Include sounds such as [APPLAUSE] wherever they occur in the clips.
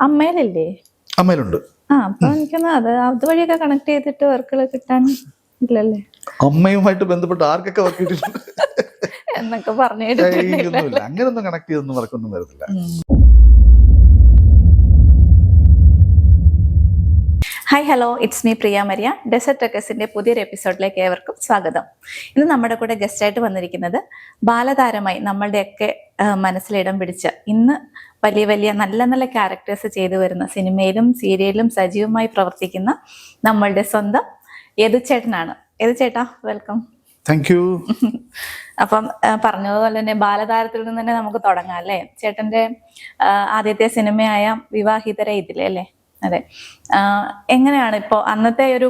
അമ്മയിലല്ലേ അമ്മയിലുണ്ട് ആ അപ്പൊ എനിക്കൊന്ന് അത് അതുവഴിയൊക്കെ കണക്ട് ചെയ്തിട്ട് വർക്കുകൾ കിട്ടാൻ ഇല്ലല്ലേ? അമ്മയുമായിട്ട് ബന്ധപ്പെട്ട് ആർക്കൊക്കെ വർക്ക് കിട്ടിയിട്ടുണ്ട് എന്നൊക്കെ പറഞ്ഞു അങ്ങനെയൊന്നും കണക്ട് ചെയ്തൊന്നും വർക്കൊന്നും വരത്തില്ല hi hello it's me Priya Maria dessert ടക്കസിന്റെ പുതിയൊരു എപ്പിസോഡിലേക്ക് ഏവർക്കും സ്വാഗതം. ഇന്ന് നമ്മുടെ കൂടെ ഗസ്റ്റായിട്ട് വന്നിരിക്കുന്നത് ബാലതാരമായി നമ്മളുടെയൊക്കെ മനസ്സിലിടം പിടിച്ച ഇന്ന് വലിയ വലിയ നല്ല നല്ല ക്യാരക്ടേഴ്സ് ചെയ്തു വരുന്ന സിനിമയിലും സീരിയലിലും സജീവമായി പ്രവർത്തിക്കുന്ന നമ്മളുടെ സ്വന്തം യദുചേട്ടനാണ് യദുചേട്ടാ വെൽക്കം താങ്ക് യു [LAUGHS] അപ്പം പറഞ്ഞതുപോലെ തന്നെ ബാലതാരത്തിൽ നിന്ന് തന്നെ നമുക്ക് തുടങ്ങാം അല്ലേ? ചേട്ടന്റെ ആദ്യത്തെ സിനിമയായ വിവാഹിതര ഇതിലെ അല്ലേ? അതെ. എങ്ങനെയാണ് ഇപ്പോ അന്നത്തെ ഒരു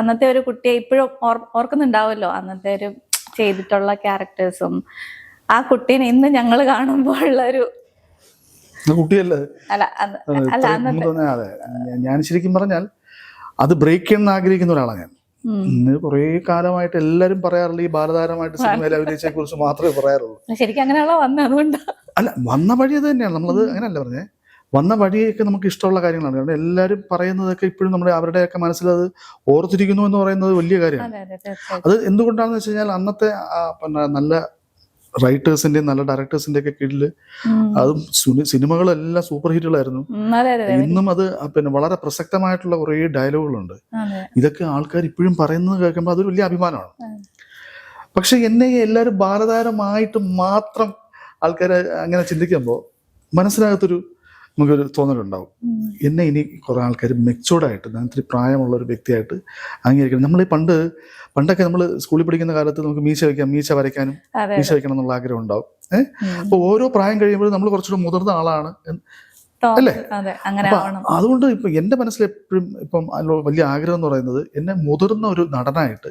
അന്നത്തെ ഒരു കുട്ടിയെ ഇപ്പോഴും ഓർ- ഓർക്കുന്നുണ്ടാവുമല്ലോ? അന്നത്തെ ഒരു ചെയ്തിട്ടുള്ള ക്യാരക്ടേഴ്സും ആ കുട്ടീനെ ഇന്ന് ഞങ്ങൾ കാണുമ്പോൾ ഉള്ള ഒരു കുട്ടിയല്ലേ? അതെ ഞാൻ- ശരിക്കും പറഞ്ഞാൽ അത് ബ്രേക്ക് ചെയ്യണമെന്ന് ആഗ്രഹിക്കുന്ന ഒരാളാണ് ഞാൻ. ഇന്ന് കുറേ കാലമായിട്ട് എല്ലാരും പറയാറുള്ള ഈ ബാലതാരമായിട്ട് സിനിമയിൽ അഭിനയിച്ചതിനെ കുറിച്ച് മാത്രമേ പറയാറുള്ളൂ. ശരിക്കും അതുകൊണ്ട്? അല്ല വന്ന വഴി അത് തന്നെയാണ്. നമ്മളത് അങ്ങനെയല്ല പറഞ്ഞേ. വന്ന വഴിയൊക്കെ നമുക്ക് ഇഷ്ടമുള്ള കാര്യങ്ങളാണ്. കാരണം എല്ലാവരും പറയുന്നതൊക്കെ ഇപ്പോഴും നമ്മുടെ അവരുടെയൊക്കെ മനസ്സിലത് ഓർത്തിരിക്കുന്നു എന്ന് പറയുന്നത് വലിയ കാര്യമാണ്. അതെ അതെ അത് എന്തുകൊണ്ടാണെന്ന് വെച്ച് കഴിഞ്ഞാൽ അന്നത്തെ പിന്നെ നല്ല റൈറ്റേഴ്സിന്റെയും നല്ല ഡയറക്ടേഴ്സിന്റെ ഒക്കെ കീഴിൽ. അതും സിനിമകളെല്ലാം സൂപ്പർ ഹിറ്റുകളായിരുന്നു ഇന്നും അത് പിന്നെ വളരെ പ്രസക്തമായിട്ടുള്ള കുറേ ഡയലോഗുകളുണ്ട് ഇതൊക്കെ ആൾക്കാർ ഇപ്പോഴും പറയുന്നത് കേൾക്കുമ്പോൾ അതൊരു വലിയ അഭിമാനമാണ്. പക്ഷെ എന്നെ എല്ലാവരും ബാലതാരമായിട്ട് മാത്രം ആൾക്കാർ അങ്ങനെ ചിന്തിക്കുമ്പോൾ മനസ്സിനകത്തൊരു നമുക്കൊരു തോന്നലുണ്ടാവും. എന്നെ ഇനി കുറേ ആൾക്കാർ മെച്ചൂർഡായിട്ട് ഞാൻ ഇത്തിരി പ്രായമുള്ള ഒരു വ്യക്തിയായിട്ട് അംഗീകരിക്കണം നമ്മൾ പണ്ട് പണ്ടൊക്കെ നമ്മൾ സ്കൂളിൽ പഠിക്കുന്ന കാലത്ത് നമുക്ക് മീശ വയ്ക്കാം മീശ വരയ്ക്കാനും മീശ വയ്ക്കണം എന്നുള്ള ആഗ്രഹം ഉണ്ടാവും ഏഹ്. അപ്പോൾ ഓരോ പ്രായം കഴിയുമ്പോഴും നമ്മൾ കുറച്ചുകൂടെ മുതിർന്ന ആളാണ്. അല്ലേ? അതുകൊണ്ട് ഇപ്പൊ എന്റെ മനസ്സിൽ എപ്പോഴും ഇപ്പം വലിയ ആഗ്രഹം എന്ന് പറയുന്നത് എന്നെ മുതിർന്ന ഒരു നടനായിട്ട്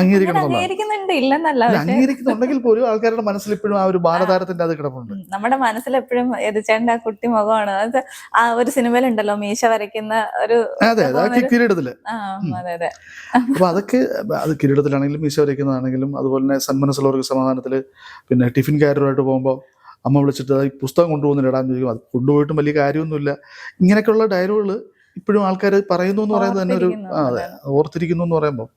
അംഗീകരിക്കുന്നുണ്ടെങ്കിൽ പോലും ആൾക്കാരുടെ മനസ്സിൽ ഇപ്പോഴും ആ ഒരു ബാലതാരത്തിന്റെ അത് കിടപ്പുണ്ട്. നമ്മുടെ മനസ്സിൽ എപ്പോഴും എതിച്ചേണ്ട കുട്ടി മുഖമാണ്. അത് ആ ഒരു സിനിമയിലുണ്ടല്ലോ മീശ വരയ്ക്കുന്ന ഒരു അതെ അതെ ആ തോന്നൽ. കിരീടത്തിൽ. അപ്പൊ അതൊക്കെ അത് കിരീടത്തിലാണെങ്കിലും മീശ വരയ്ക്കുന്നതാണെങ്കിലും അതുപോലെ തന്നെ സന്മനസ്സുള്ളവർക്ക് സമാധാനത്തിൽ പിന്നെ ടിഫിൻ കാരറുമായിട്ട് പോകുമ്പോൾ അമ്മ വിളിച്ചിട്ട് ഈ പുസ്തകം കൊണ്ടുപോകുന്നില്ല ഇടാന്ന് ചോദിക്കും. അത് കൊണ്ടുപോയിട്ടും വലിയ കാര്യമൊന്നുമില്ല. ഇങ്ങനെയൊക്കെയുള്ള ഡയലോഗുകൾ ഇപ്പോഴും ആൾക്കാർ പറയുന്നു എന്ന് പറയുന്നത് തന്നെ ഒരു അതെ. ഓർത്തിരിക്കുന്നു എന്ന് പറയുമ്പോൾ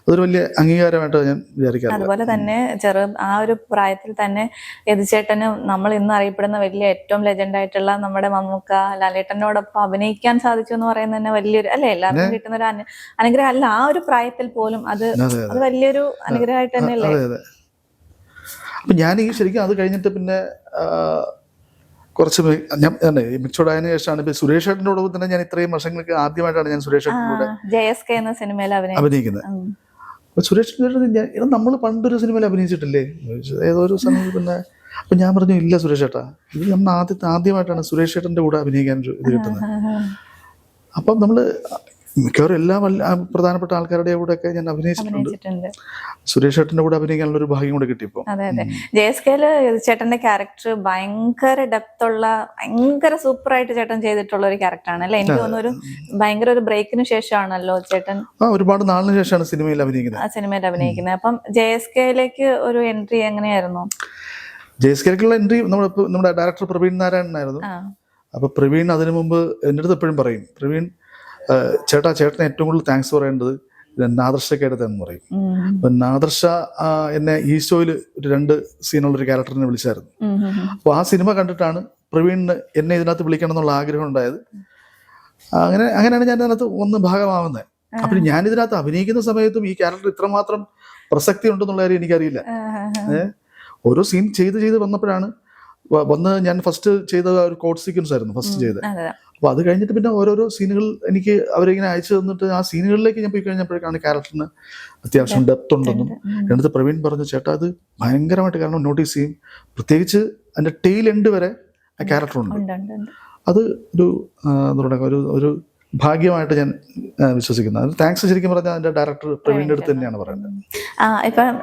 അതൊരു വലിയ അംഗീകാരമായിട്ട് ഞാൻ വിചാരിക്കാം അതുപോലെ തന്നെ ചെറു ആ ഒരു പ്രായത്തിൽ തന്നെ എതിച്ചേട്ടന് നമ്മൾ ഇന്ന് അറിയപ്പെടുന്ന വലിയ ഏറ്റവും ലെജൻഡ് ആയിട്ടുള്ള നമ്മുടെ മമ്മൂക്ക ലാലേട്ടനോടൊപ്പം അഭിനയിക്കാൻ സാധിച്ചു എന്ന് പറയുന്നത് തന്നെ വലിയൊരു അല്ലെ? എല്ലാവർക്കും കിട്ടുന്ന ഒരു അനു- അനുഗ്രഹം. അല്ല ആ ഒരു പ്രായത്തിൽ പോലും അത് അത് വലിയൊരു അനുഗ്രഹമായിട്ട് തന്നെ അല്ലേ അതെ അതെ. അപ്പൊ ഞാൻ ഈ ശരിക്കും അത് കഴിഞ്ഞിട്ട് പിന്നെ കുറച്ച് ഞാൻ മിച്ചോടായതിനു ശേഷമാണ് ഇപ്പൊ സുരേഷ് ഏട്ടന്റെ കൂടെ തന്നെ ഞാൻ ഇത്രയും വർഷങ്ങൾക്ക് ആദ്യമായിട്ടാണ് ഞാൻ സുരേഷ് ഏട്ടന്റെ കൂടെ എന്ന സിനിമയിൽ അഭിനയിക്കുന്നത്. അപ്പൊ സുരേഷ് ഏട്ടൻ നമ്മൾ പണ്ടൊരു സിനിമയിൽ അഭിനയിച്ചിട്ടില്ലേ. ഏതോ ഒരു സമയത്ത് പിന്നെ അപ്പൊ ഞാൻ പറഞ്ഞു ഇല്ല സുരേഷ് ഏട്ടാ ഇത് നമ്മൾ ആദ്യത്തെ ആദ്യമായിട്ടാണ് സുരേഷ് ഏട്ടന്റെ കൂടെ അഭിനയിക്കാൻ ഇത് കിട്ടുന്നത് അപ്പം നമ്മൾ മിക്കവാറും എല്ലാ വല്ല- പ്രധാനപ്പെട്ട ആൾക്കാരുടെ കൂടെ ഒക്കെ ഞാൻ അഭിനയിച്ചിട്ടുണ്ട്. സുരേഷ് ചേട്ടന്റെ കൂടെ അഭിനയിക്കാനുള്ള ഒരു ഭാഗ്യം കൂടെ കിട്ടിയപ്പോ അതെ അതെ. ജെ എസ് കെയിൽ ചേട്ടന്റെ ക്യാരക്ടർ ഭയങ്കര ഡെപ്ത് ഉള്ള ഭയങ്കര സൂപ്പർ ആയിട്ട് ചേട്ടൻ ചെയ്തിട്ടുള്ള ഒരു ക്യാരക്ടറാണ് അല്ലെ? എനിക്ക് തോന്നുന്നു ഒരു ഭയങ്കര ഒരു ബ്രേക്കിന് ശേഷമാണല്ലോ ചേട്ടൻ ആ ഒരുപാട് നാളിന് ശേഷമാണ് സിനിമയിൽ അഭിനയിക്കുന്നത്. ആ സിനിമയിൽ അഭിനയിക്കുന്നത്. അപ്പം ജെ എസ് കെയിലേക്ക് ഒരു എൻട്രി എങ്ങനെയായിരുന്നു? ജെ എസ് കെയിലേക്കുള്ള എൻട്രി നമ്മുടെ നമ്മുടെ ഡയറക്ടർ പ്രവീൺ നാരായണനായിരുന്നു അപ്പൊ പ്രവീൺ അതിനു മുമ്പ് എന്റെ അടുത്ത് എപ്പോഴും പറയും പ്രവീൺ ചേട്ടാ ചേട്ടന് ഏറ്റവും കൂടുതൽ താങ്ക്സ് പറയേണ്ടത് നാദർഷക്കേടത്ത് എന്ന് പറയും. അപ്പൊ നാദർഷ എന്നെ ഈ ഷോയിൽ ഒരു രണ്ട് സീനുള്ള ഒരു ക്യാരക്ടറിനെ വിളിച്ചായിരുന്നു. അപ്പോൾ ആ സിനിമ കണ്ടിട്ടാണ് പ്രവീണിന് എന്നെ ഇതിനകത്ത് വിളിക്കണം എന്നുള്ള ആഗ്രഹം ഉണ്ടായത് അങ്ങനെ അങ്ങനെയാണ് ഞാൻ ഇതിനകത്ത് ഒന്ന് ഭാഗമാവുന്നത് അപ്പോൾ ഞാൻ ഇതിനകത്ത് അഭിനയിക്കുന്ന സമയത്തും ഈ ക്യാരക്ടർ ഇത്രമാത്രം പ്രസക്തി ഉണ്ടെന്നുള്ള കാര്യം എനിക്കറിയില്ല? ഓരോ സീൻ ചെയ്ത് ചെയ്ത് വന്നപ്പോഴാണ് വന്ന് ഞാൻ ഫസ്റ്റ് ചെയ്ത ഒരു കോഡ് സീക്വൻസ് ആയിരുന്നു ഫസ്റ്റ് ചെയ്തത്. അപ്പൊ അപ്പോൾ അത് കഴിഞ്ഞിട്ട് പിന്നെ ഓരോരോ സീനുകൾ എനിക്ക് അവരിങ്ങനെ അയച്ചു തന്നിട്ട് ആ സീനുകളിലേക്ക് ഞാൻ പോയി കഴിഞ്ഞപ്പോഴേക്കാണ് ക്യാരക്ടറിന് അത്യാവശ്യം ഡെപ്ത് ഉണ്ടെന്നും. എന്നിട്ട് പ്രവീൺ പറഞ്ഞു ചേട്ടാ അത് ഭയങ്കരമായിട്ട് കാരണം നോട്ടീസ് ചെയ്യും. പ്രത്യേകിച്ച് അതിന്റെ ടെയിൽ എൻഡ് വരെ ആ ഉണ്ട്. അത് ഒരു എന്താ പറയുക ഒരു ഒരു ഭാഗ്യമായിട്ട് ഞാൻ വിശ്വസിക്കുന്നു. വിശ്വസിക്കുന്നത് അത് താങ്ക്സ് ശരിക്കും പറഞ്ഞാൽ അതിന്റെ ഡയറക്ടർ പ്രവീണിന്റെ അടുത്ത് തന്നെയാണ് പറയുന്നത്. ആ ഇപ്പം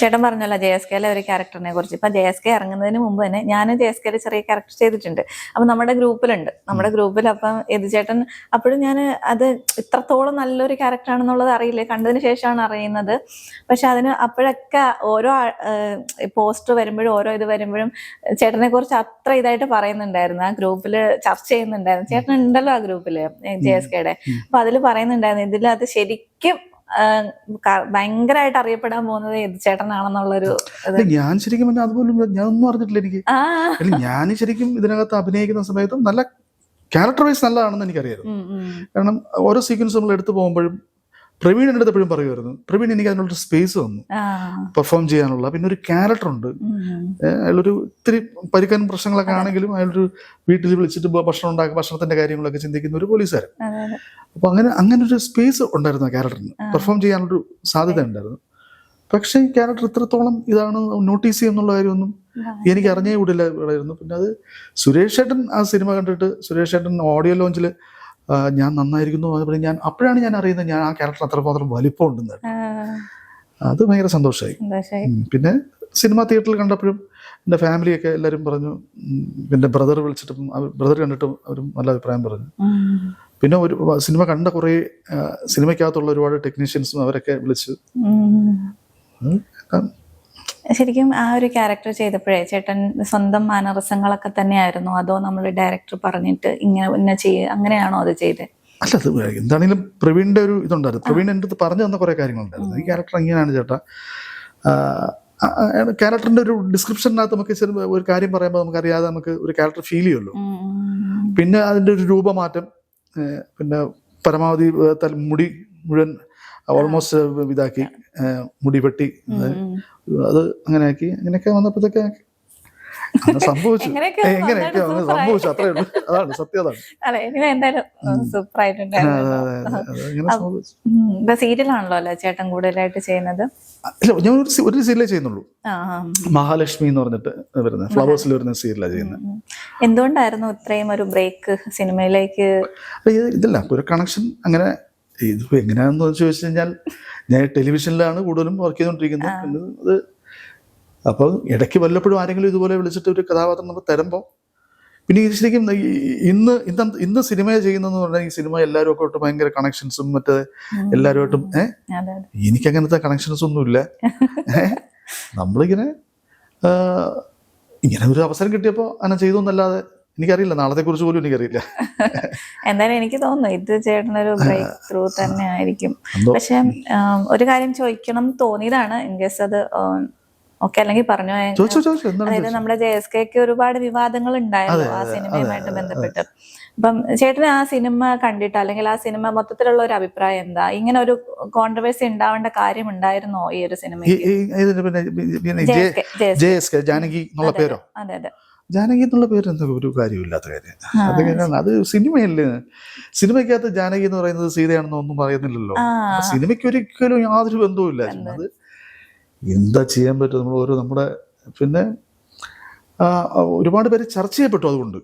ചേട്ടൻ പറഞ്ഞല്ലോ ജെ എസ് കെയിലെ ഒരു ക്യാരക്ടറിനെ കുറിച്ച്. ഇപ്പം ജെ എസ് കെ ഇറങ്ങുന്നതിന് മുമ്പ് തന്നെ ഞാൻ ജെ എസ് കെയിൽ ചെറിയ ക്യാരക്ടർ ചെയ്തിട്ടുണ്ട്. അപ്പം നമ്മുടെ ഗ്രൂപ്പിലുണ്ട്. നമ്മുടെ ഗ്രൂപ്പിൽ അപ്പം എതു ചേട്ടൻ അപ്പോഴും ഞാൻ അത് ഇത്രത്തോളം നല്ലൊരു ക്യാരക്ടറാണെന്നുള്ളത് അറിയില്ല. കണ്ടതിന് ശേഷമാണ് അറിയുന്നത്. പക്ഷെ അതിന് അപ്പോഴൊക്കെ ഓരോ പോസ്റ്റർ വരുമ്പോഴും ഓരോ ഇത് വരുമ്പോഴും ചേട്ടനെ കുറിച്ച് അത്ര ഇതായിട്ട് പറയുന്നുണ്ടായിരുന്നു. ആ ഗ്രൂപ്പിൽ ചർച്ച ചെയ്യുന്നുണ്ടായിരുന്നു. ചേട്ടൻ ഉണ്ടല്ലോ ആ ഗ്രൂപ്പിൽ. ജെ എസ് കെയുടെ അപ്പൊ അതിൽ പറയുന്നുണ്ടായിരുന്നു ഇതിലത് ശരിക്കും ഭയങ്കരമായിട്ട് അറിയപ്പെടാൻ പോകുന്നത് ഏത് ചേട്ടനാണെന്നുള്ളൊരു ഞാൻ ശരിക്കും പറഞ്ഞാൽ അതുപോലും ഞാൻ ഒന്നും അറിഞ്ഞിട്ടില്ല എനിക്ക്. ഞാൻ ശരിക്കും ഇതിനകത്ത് അഭിനയിക്കുന്ന സമയത്തും നല്ല ക്യാരക്ടർ വൈസ് നല്ലതാണെന്ന് എനിക്കറിയാം. കാരണം ഓരോ സീക്വൻസ് നമ്മൾ എടുത്തു പോകുമ്പോഴും പ്രവീൺ എന്റെ അടുത്ത് എപ്പോഴും പറയുമായിരുന്നു പ്രവീൺ എനിക്ക് അതിനുള്ള സ്പേസ് തന്നു. പെർഫോം ചെയ്യാനുള്ള. പിന്നെ ഒരു ക്യാരക്ടർ ഉണ്ട്. അയാളൊരു ഇത്തിരി പരിക്കാൻ പ്രശ്നങ്ങളൊക്കെ ആണെങ്കിലും അയാളൊരു വീട്ടിൽ വിളിച്ചിട്ട് ഭക്ഷണം ഉണ്ടാക്കുക ഭക്ഷണത്തിന്റെ കാര്യങ്ങളൊക്കെ ചിന്തിക്കുന്ന ഒരു പോലീസുകാരൻ. അപ്പൊ അങ്ങനെ അങ്ങനെ ഒരു സ്പേസ് ഉണ്ടായിരുന്നു ആ ക്യാരക്ടറിന് പെർഫോം ചെയ്യാനുള്ളൊരു സാധ്യത ഉണ്ടായിരുന്നു. പക്ഷെ ഈ ക്യാരക്ടർ ഇത്രത്തോളം ഇതാണ് നോട്ടീസ് ചെയ്യുന്നുള്ള കാര്യമൊന്നും എനിക്ക് അറിഞ്ഞേ കൂടില്ല പിന്നെ അത് സുരേഷ് ഏട്ടൻ ആ സിനിമ കണ്ടിട്ട് സുരേഷ് ഏട്ടൻ ഓഡിയോ ലോഞ്ചിൽ ഞാൻ നന്നായിരിക്കുന്നു ഞാൻ അപ്പോഴാണ് ഞാൻ അറിയുന്നത് ഞാൻ ആ ക്യാരക്ടർ അത്രമാത്രം വലിപ്പം ഉണ്ടെന്ന് അത് ഭയങ്കര സന്തോഷമായി. പിന്നെ സിനിമ തിയേറ്ററിൽ കണ്ടപ്പോഴും എന്റെ ഫാമിലിയൊക്കെ എല്ലാവരും പറഞ്ഞു പിന്നെ ബ്രദർ വിളിച്ചിട്ടും ബ്രദർ കണ്ടിട്ടും അവരും നല്ല അഭിപ്രായം പറഞ്ഞു. പിന്നെ ഒരു സിനിമ കണ്ട കുറേ സിനിമയ്ക്കകത്തുള്ള ഒരുപാട് ടെക്നീഷ്യൻസും അവരൊക്കെ വിളിച്ച് ശരിക്കും ആ ഒരു ക്യാരക്ടർ ചെയ്തപ്പോഴേ ചേട്ടൻ സ്വന്തം മാനറസങ്ങളൊക്കെ തന്നെയായിരുന്നു. അതോ നമ്മൾ ഡയറക്ടർ പറഞ്ഞിട്ട് ഇങ്ങനെ ഇന്ന ചെയ്യ അങ്ങനെയാണോ അത് ചെയ്തത് അല്ല അത് എന്താണെങ്കിലും പ്രവീണിന്റെ ഒരു ഇതുണ്ടായിരുന്നു. പ്രവീൺ എന്റെ അടുത്ത് പറഞ്ഞു തന്ന കുറേ കാര്യങ്ങളുണ്ടായിരുന്നു. ഈ ക്യാരക്ടർ ഇങ്ങനെയാണ് ചേട്ടാ. ക്യാരക്ടറിന്റെ ഒരു ഡിസ്ക്രിപ്ഷനകത്ത് നമുക്ക് ഒരു കാര്യം പറയുമ്പോൾ നമുക്കറിയാതെ നമുക്ക് ഒരു ക്യാരക്ടർ ഫീൽ ചെയ്യുമല്ലോ. പിന്നെ അതിന്റെ ഒരു രൂപമാറ്റം പിന്നെ പരമാവധി മുടി മുഴുവൻ ഓൾമോസ്റ്റ് ഇതാക്കി മുടി വെട്ടി. അത് അങ്ങനെ ആക്കി അങ്ങനെയൊക്കെ വന്നപ്പോഴത്തേക്ക് സംഭവിച്ചു. എങ്ങനെയൊക്കെ. സംഭവിച്ചു. അത്രേ ഉള്ളൂ. അതാണ് സത്യം അതാണ്. സീരിയലാണല്ലോ അല്ലെ ചേട്ടൻ കൂടുതലായിട്ട് ചെയ്യുന്നത്? ഇല്ല ഞാൻ ഒരു ഒരു സീരിയലേ ചെയ്യുന്നുള്ളൂ. മഹാലക്ഷ്മി എന്ന് പറഞ്ഞിട്ട് വരുന്നത്. ഫ്ലവേഴ്സിൽ വരുന്ന സീരിയലാണ് ചെയ്യുന്നത്. എന്തുകൊണ്ടായിരുന്നു ഇത്രയും ഒരു ബ്രേക്ക് സിനിമയിലേക്ക്? ഇതല്ല ഒരു കണക്ഷൻ അങ്ങനെ ഇതിപ്പോ എങ്ങനെയാണെന്ന് ചോദിച്ചു കഴിഞ്ഞാൽ ഞാൻ ടെലിവിഷനിലാണ് കൂടുതലും വർക്ക് ചെയ്തുകൊണ്ടിരിക്കുന്നത്. പിന്നെ അത് അപ്പോൾ ഇടയ്ക്ക് വല്ലപ്പോഴും ആരെങ്കിലും ഇതുപോലെ വിളിച്ചിട്ട് ഒരു കഥാപാത്രം നമ്മൾ തരുമ്പോൾ പിന്നെ ഇത് ശരിക്കും ഇന്ന് ഇന്ന് ഇന്ന് സിനിമ ചെയ്യുന്നതെന്ന് പറഞ്ഞാൽ ഈ സിനിമ എല്ലാവരും ഒക്കെ ആയിട്ട് ഭയങ്കര കണക്ഷൻസും മറ്റേ. എല്ലാവരുമായിട്ടും ഏഹ് എനിക്ക് അങ്ങനത്തെ കണക്ഷൻസ് ഒന്നുമില്ല. ഇല്ല നമ്മളിങ്ങനെ ഇങ്ങനെ ഒരു അവസരം കിട്ടിയപ്പോൾ അങ്ങനെ ചെയ്തു എന്നല്ലാതെ എനിക്കറിയില്ല നാളത്തെ കുറിച്ച് പോലും എനിക്കറിയില്ല. എന്തായാലും എനിക്ക് തോന്നുന്നു ഇത് ചേട്ടനൊരു ബ്രേക്ക് ത്രൂ തന്നെ ആയിരിക്കും. പക്ഷെ ഒരു കാര്യം ചോദിക്കണം തോന്നിയതാണ്. ഇൻ കേസ് അത് ഓക്കെ അല്ലെങ്കിൽ പറഞ്ഞു? അതായത്? നമ്മുടെ ജെ എസ് കെക്ക് ഒരുപാട് വിവാദങ്ങൾ ഉണ്ടായിരുന്നു ആ സിനിമയുമായിട്ട് ബന്ധപ്പെട്ട്. അപ്പം ചേട്ടന് ആ സിനിമ കണ്ടിട്ട് അല്ലെങ്കിൽ ആ സിനിമ മൊത്തത്തിലുള്ള ഒരു അഭിപ്രായം എന്താ? ഇങ്ങനെ ഒരു കോൺട്രവേഴ്സി ഉണ്ടാവേണ്ട കാര്യം ഉണ്ടായിരുന്നോ ഈ ഒരു ജെ എസ് കെ ജാനകി എന്നുള്ള പേരോ? അതെ അതെ. ജാനകി എന്നുള്ള പേര് എന്താ ഒരു കാര്യമില്ലാത്ത കാര്യം. അത് കഴിഞ്ഞാൽ അത് സിനിമയല്ലേ? സിനിമയ്ക്കകത്ത് ജാനകി എന്ന് പറയുന്നത് സീതയാണെന്ന് ഒന്നും പറയുന്നില്ലല്ലോ. സിനിമയ്ക്ക് ഒരിക്കലും യാതൊരു ബന്ധവുമില്ല. അത് എന്താ ചെയ്യാൻ പറ്റും? നമ്മൾ ഓരോ നമ്മുടെ പിന്നെ ഒരുപാട് പേര് ചർച്ച ചെയ്യപ്പെട്ടു അതുകൊണ്ട്.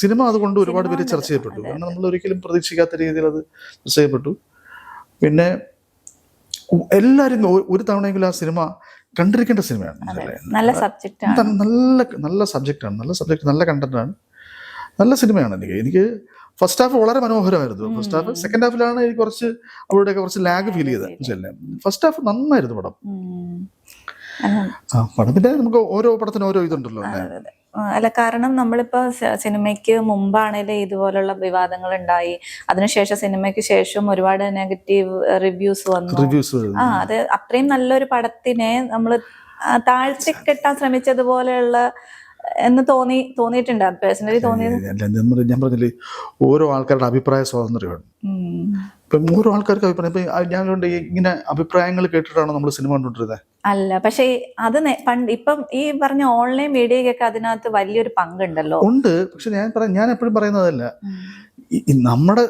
സിനിമ അതുകൊണ്ട് ഒരുപാട് പേര് ചർച്ച ചെയ്യപ്പെട്ടു. കാരണം നമ്മൾ ഒരിക്കലും പ്രതീക്ഷിക്കാത്ത രീതിയിൽ അത് ചർച്ച ചെയ്യപ്പെട്ടു. പിന്നെ എല്ലാവരും ഒരു തവണയെങ്കിലും ആ സിനിമ കണ്ടിരിക്കേണ്ട സിനിമയാണ് അല്ലേ? നല്ല സബ്ജക്റ്റ് നല്ല നല്ല സബ്ജക്റ്റാണ്. നല്ല സബ്ജക്റ്റ് നല്ല കണ്ടന്റാണ്. നല്ല സിനിമയാണ് എനിക്ക്. എനിക്ക് ഫസ്റ്റ് ഹാഫ് വളരെ മനോഹരമായിരുന്നു. ഫസ്റ്റ് ഹാഫ് സെക്കൻഡ് ഹാഫിലാണ് എനിക്ക് കുറച്ച് അവരുടെയൊക്കെ കുറച്ച് ലാഗ് ഫീൽ ചെയ്തത്. ഫസ്റ്റ് ഹാഫ് നന്നായിരുന്നു പടം. അല്ല, ആ പടത്തിന്റെ നമുക്ക് ഓരോ പടത്തിന് ഓരോ ഇതുണ്ടല്ലോ അല്ലേ കാരണം നമ്മളിപ്പോ സിനിമയ്ക്ക് മുമ്പാണേലും ഇതുപോലുള്ള വിവാദങ്ങൾ ഉണ്ടായി അതിനുശേഷം സിനിമയ്ക്ക് ശേഷം ഒരുപാട് നെഗറ്റീവ് റിവ്യൂസ് വന്നു. ആ അത് അത്രയും നല്ലൊരു പടത്തിനെ നമ്മൾ താഴ്ത്തി കെട്ടാൻ ശ്രമിച്ചതുപോലെയുള്ള എന്ന് തോന്നി തോന്നിയിട്ടുണ്ട്. പേഴ്സണലി തോന്നിയത് ഞാൻ പറഞ്ഞില്ലേ ഓരോ ആൾക്കാരുടെ അഭിപ്രായ സ്വാതന്ത്ര്യമാണ്. ഇപ്പൊ ഇപ്പം ഓരോ ആൾക്കാർക്ക് അഭിപ്രായം ഇപ്പം ഞാൻ ഇങ്ങനെ അഭിപ്രായങ്ങൾ കേട്ടിട്ടാണ് നമ്മൾ സിനിമ കണ്ടുകൊണ്ടിരുന്നത് അല്ല പക്ഷെ അത് പണ്ട് ഇപ്പം ഈ പറഞ്ഞ ഓൺലൈൻ മീഡിയയ്ക്കൊക്കെ അതിനകത്ത് വലിയൊരു പങ്കുണ്ടല്ലോ. ഉണ്ട് പക്ഷെ ഞാൻ പറയാം ഞാൻ എപ്പോഴും പറയുന്നതല്ല. നമ്മുടെ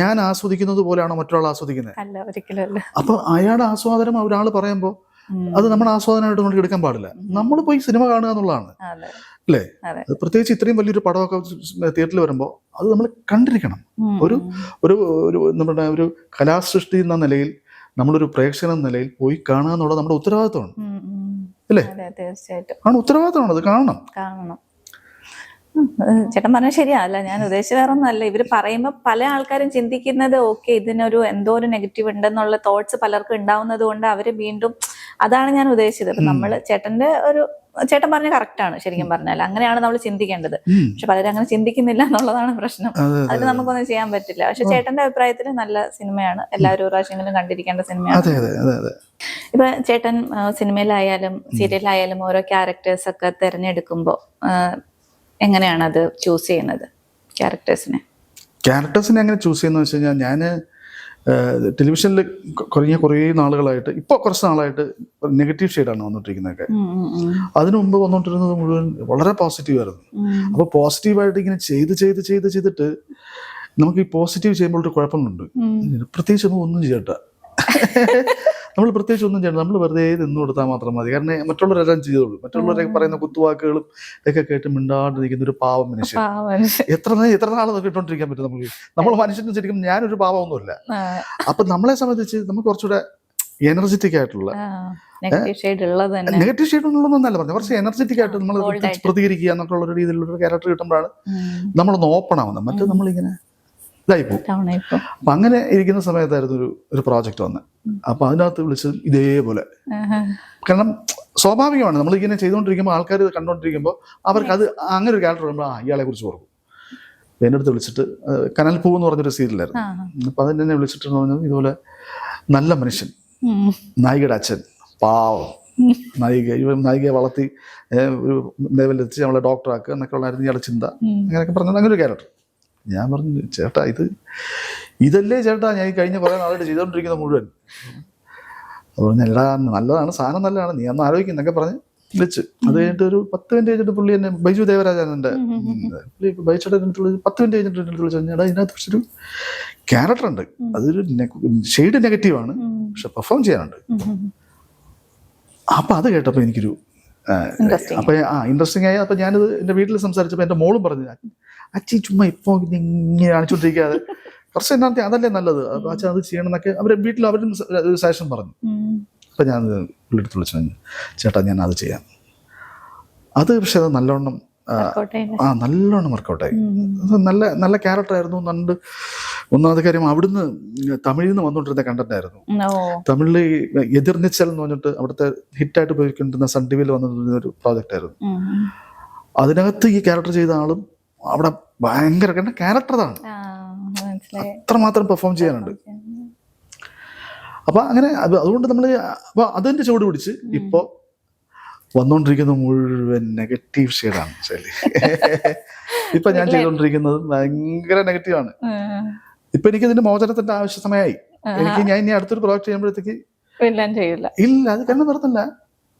ഞാൻ ആസ്വദിക്കുന്നത് പോലെയാണോ മറ്റൊരാൾ ആസ്വദിക്കുന്നത്? അല്ല ഒരിക്കലും അല്ല. അപ്പൊ അയാളുടെ ആസ്വാദനം ഒരാൾ പറയുമ്പോൾ അത് നമ്മുടെ ആസ്വാദനമായിട്ട് നമുക്ക് എടുക്കാൻ പാടില്ല. നമ്മൾ പോയി സിനിമ കാണുക എന്നുള്ളതാണ്. അല്ലേ? പ്രത്യേകിച്ച് ഇത്രയും വലിയൊരു പടമൊക്കെ തിയേറ്ററിൽ വരുമ്പോൾ അത് നമ്മൾ കണ്ടിരിക്കണം. ഒരു ഒരു നമ്മുടെ ഒരു കലാസൃഷ്ടി എന്ന നിലയിൽ നമ്മളൊരു പ്രേക്ഷകൻ എന്ന നിലയിൽ പോയി കാണുക എന്നുള്ളത് നമ്മുടെ ഉത്തരവാദിത്വമാണ്. ഉം, ഉം. അല്ലേ? തീർച്ചയായിട്ടും. ആണ് ഉത്തരവാദിത്തമാണ് അത് കാണണം. കാണണം ചേട്ടൻ പറഞ്ഞത് ശരിയല്ല ഞാൻ ഉദ്ദേശിച്ച വേറെ ഒന്നല്ല ഇവർ പറയുമ്പോ പല ആൾക്കാരും ചിന്തിക്കുന്നത് ഓക്കെ ഇതിനൊരു എന്തോ ഒരു നെഗറ്റീവ് ഉണ്ടെന്നുള്ള തോട്ട്സ് പലർക്കും ഉണ്ടാവുന്നത് കൊണ്ട് അവർ വീണ്ടും അതാണ് ഞാൻ ഉദ്ദേശിച്ചത്. നമ്മൾ നമ്മൾ ചേട്ടന്റെ ഒരു ചേട്ടൻ പറഞ്ഞ കറക്റ്റ് ആണ് ശരിക്കും പറഞ്ഞാൽ അങ്ങനെയാണ് നമ്മൾ ചിന്തിക്കേണ്ടത്. പക്ഷെ പലരും അങ്ങനെ ചിന്തിക്കുന്നില്ല എന്നുള്ളതാണ് പ്രശ്നം. അതെ അതെ അതിന് നമുക്കൊന്നും ചെയ്യാൻ പറ്റില്ല. പക്ഷെ ചേട്ടന്റെ അഭിപ്രായത്തിൽ നല്ല സിനിമയാണ്. എല്ലാവരും പ്രാവശ്യങ്ങളും കണ്ടിരിക്കേണ്ട സിനിമയാണ്. ഇപ്പൊ ചേട്ടൻ സിനിമയിലായാലും സീരിയലായാലും ഓരോ ക്യാരക്ടേഴ്സ് ഒക്കെ തിരഞ്ഞെടുക്കുമ്പോൾ എങ്ങനെയാണ് അത് ചൂസ് ചെയ്യുന്നത് ക്യാരക്ടേഴ്സിനെ ക്യാരക്ടേഴ്സിനെ എങ്ങനെ ചൂസ് ചെയ്യുന്ന വെച്ച് കഴിഞ്ഞാൽ ഞാൻ ടെലിവിഷനിൽ കുറഞ്ഞ കുറേ നാളുകളായിട്ട് ഇപ്പോൾ കുറച്ച് നാളായിട്ട് നെഗറ്റീവ് ഷെയ്ഡാണ് വന്നുകൊണ്ടിരിക്കുന്നതൊക്കെ അതിനു മുമ്പ് വന്നുകൊണ്ടിരുന്നത് മുഴുവൻ വളരെ പോസിറ്റീവ് ആയിരുന്നു. അപ്പോൾ പോസിറ്റീവായിട്ട് ഇങ്ങനെ ചെയ്ത് ചെയ്ത് ചെയ്ത് ചെയ്തിട്ട് നമുക്ക് ഈ പോസിറ്റീവ് ചെയ്യുമ്പോൾ ഒരു കുഴപ്പമുണ്ട് പ്രത്യേകിച്ച് ഒന്നും ചെയ്യണ്ട. [LAUGHS] നമ്മൾ പ്രത്യേകിച്ച് ഒന്നും ചെയ്യണം നമ്മൾ വെറുതെ നിന്ന് കൊടുത്താൽ മാത്രം മതി. കാരണം മറ്റുള്ളവരെല്ലാം ചെയ്തോളൂ. മറ്റുള്ളവരെ പറയുന്ന കുത്തുവാക്കുകളും ഒക്കെ കേട്ട് മിണ്ടാണ്ടിരിക്കുന്ന ഒരു പാവം മനുഷ്യൻ. എത്ര നേരം എത്ര നാൾ കേട്ടോണ്ടിരിക്കാൻ പറ്റും നമുക്ക്? നമ്മൾ മനുഷ്യന് ശരിക്കും ഞാനൊരു പാവമൊന്നുമില്ല. അപ്പൊ നമ്മളെ സംബന്ധിച്ച് നമുക്ക് കുറച്ചുകൂടെ എനർജറ്റിക് ആയിട്ടുള്ള നെഗറ്റീവ് ഷെയ്ഡ് ഉള്ളതൊന്നല്ല പറഞ്ഞു കുറച്ച് എനർജറ്റിക് ആയിട്ട് നമ്മൾ പ്രതികരിക്കുക എന്നൊക്കെ ഉള്ള ഒരു രീതിയിലുള്ള ക്യാരക്ടർ കിട്ടുമ്പോഴാണ്. നമ്മളൊന്ന് ഓപ്പൺ ആവുന്നത്. മറ്റേ നമ്മളിങ്ങനെ ഇതായി പോകും. അപ്പൊ അങ്ങനെ ഇരിക്കുന്ന സമയത്തായിരുന്നു ഒരു ഒരു പ്രോജക്റ്റ് വന്നത് അപ്പൊ അതിനകത്ത് വിളിച്ച് ഇതേപോലെ. കാരണം സ്വാഭാവികമാണ്. നമ്മൾ ഇങ്ങനെ ചെയ്തുകൊണ്ടിരിക്കുമ്പോൾ ആൾക്കാർ ഇത് കണ്ടുകൊണ്ടിരിക്കുമ്പോൾ അവർക്ക് അത് അങ്ങനെ ഒരു ക്യാരക്ടർ വരുമ്പോൾ ആ ഇയാളെ കുറിച്ച് ഓർക്കും. എന്റെ അടുത്ത് വിളിച്ചിട്ട് ആ, കനൽ പൂ എന്ന് പറഞ്ഞൊരു സീരിയലായിരുന്നു. അപ്പൊ അതിന് എന്നെ വിളിച്ചിട്ട് പറഞ്ഞു ഇതുപോലെ നല്ല മനുഷ്യൻ. നായികയുടെ അച്ഛൻ. പാവം. നായിക ഇവ നായികയെ വളർത്തി ഒരു നമ്മളെ ഡോക്ടറാക്കുക എന്നൊക്കെ ഉള്ളായിരുന്നു ഇയാളുടെ ചിന്ത. അങ്ങനെയൊക്കെ പറഞ്ഞത് അങ്ങനെ ഒരു ക്യാരക്ടർ ഞാൻ പറഞ്ഞു ചേട്ടാ ഇത് ഇതല്ലേ ചേട്ടാ ഞാൻ ഈ കഴിഞ്ഞ കുറേ നാളായിട്ട് ചെയ്തുകൊണ്ടിരിക്കുന്ന മുഴുവൻ. പറഞ്ഞു എടാ നല്ലതാണ് സാധനം നല്ലതാണ് നീ ഒന്ന് ആലോചിക്കുന്നൊക്കെ പറഞ്ഞ് വിളിച്ച് അത് കഴിഞ്ഞിട്ട് ഒരു പത്ത് മിനിറ്റ് കഴിഞ്ഞിട്ട് പുള്ളി എന്നെ ബൈജു ദേവരാജാനന്റെ പുള്ളി പത്ത് മിനിറ്റ് കഴിഞ്ഞിട്ട് എന്റെ അടുത്ത് വിളിച്ചു എടാ ഇതിനകത്ത് കുറച്ചൊരു ക്യാരക്ടർ ഉണ്ട്. അതൊരു ഷെയ്ഡ് നെഗറ്റീവാണ്. പക്ഷെ പെർഫോം ചെയ്യാനുണ്ട്. അപ്പൊ അത് കേട്ടപ്പോൾ എനിക്കൊരു. അപ്പൊ ആ ഇൻട്രസ്റ്റിംഗ് ആയി. അപ്പൊ ഞാനിത് എന്റെ വീട്ടിൽ സംസാരിച്ചപ്പോൾ എന്റെ മോളും പറഞ്ഞു അച്ഛി ചുമ്മാ ഇപ്പോൾ ഇത് ഇങ്ങനെ കാണിച്ചോണ്ടിരിക്കാതെ കുറച്ച് എന്നാ അതല്ലേ നല്ലത്. അച്ഛൻ അത് ചെയ്യണം എന്നൊക്കെ അവരെ വീട്ടിൽ അവരും സജഷൻ പറഞ്ഞു. അപ്പം ഞാൻ പുള്ളിയെടുത്ത് വിളിച്ചു ചേട്ടാ ഞാൻ അത് ചെയ്യാം. അത് പക്ഷെ അത് നല്ലോണം ആ, നല്ലോണം വർക്കൗട്ടായി അത് നല്ല നല്ല ക്യാരക്ടർ ആയിരുന്നു എന്നുണ്ട് ഒന്നാമത്തെ കാര്യം അവിടുന്ന് തമിഴിൽ നിന്ന് വന്നുകൊണ്ടിരുന്ന കണ്ടന്റ് ആയിരുന്നു തമിഴിൽ എതിർനിച്ചൽ എന്ന് പറഞ്ഞിട്ട് അവിടുത്തെ ഹിറ്റായിട്ട് പോയിക്കൊണ്ടിരുന്ന സൺ ടി വിയിൽ വന്നിരുന്ന ഒരു പ്രോജക്റ്റ് ആയിരുന്നു. അതിനകത്ത് ഈ ക്യാരക്ടർ ചെയ്ത ആളും അവിടെ ഭയങ്കര ക്യാരക്ടർ അതാണ് അത്രമാത്രം പെർഫോം ചെയ്യാനുണ്ട്. അപ്പൊ അങ്ങനെ അത് അതുകൊണ്ട് നമ്മൾ അപ്പൊ അതിന്റെ ചുവട് പിടിച്ച് ഇപ്പോ വന്നുകൊണ്ടിരിക്കുന്ന മുഴുവൻ നെഗറ്റീവ് ഷെയ്ഡാണ് ശരി ഇപ്പൊ ഞാൻ ചെയ്തുകൊണ്ടിരിക്കുന്നത് ഭയങ്കര നെഗറ്റീവാണ് ആണ്. ഇപ്പൊ എനിക്ക് ഇതിന്റെ മോചനത്തിന്റെ ആവശ്യ സമയമായി എനിക്ക് ഞാൻ ഇനി അടുത്തൊരു പ്രോജക്റ്റ് ചെയ്യുമ്പോഴത്തേക്ക് ഇല്ല അത് കാരണം നിർത്തല്ല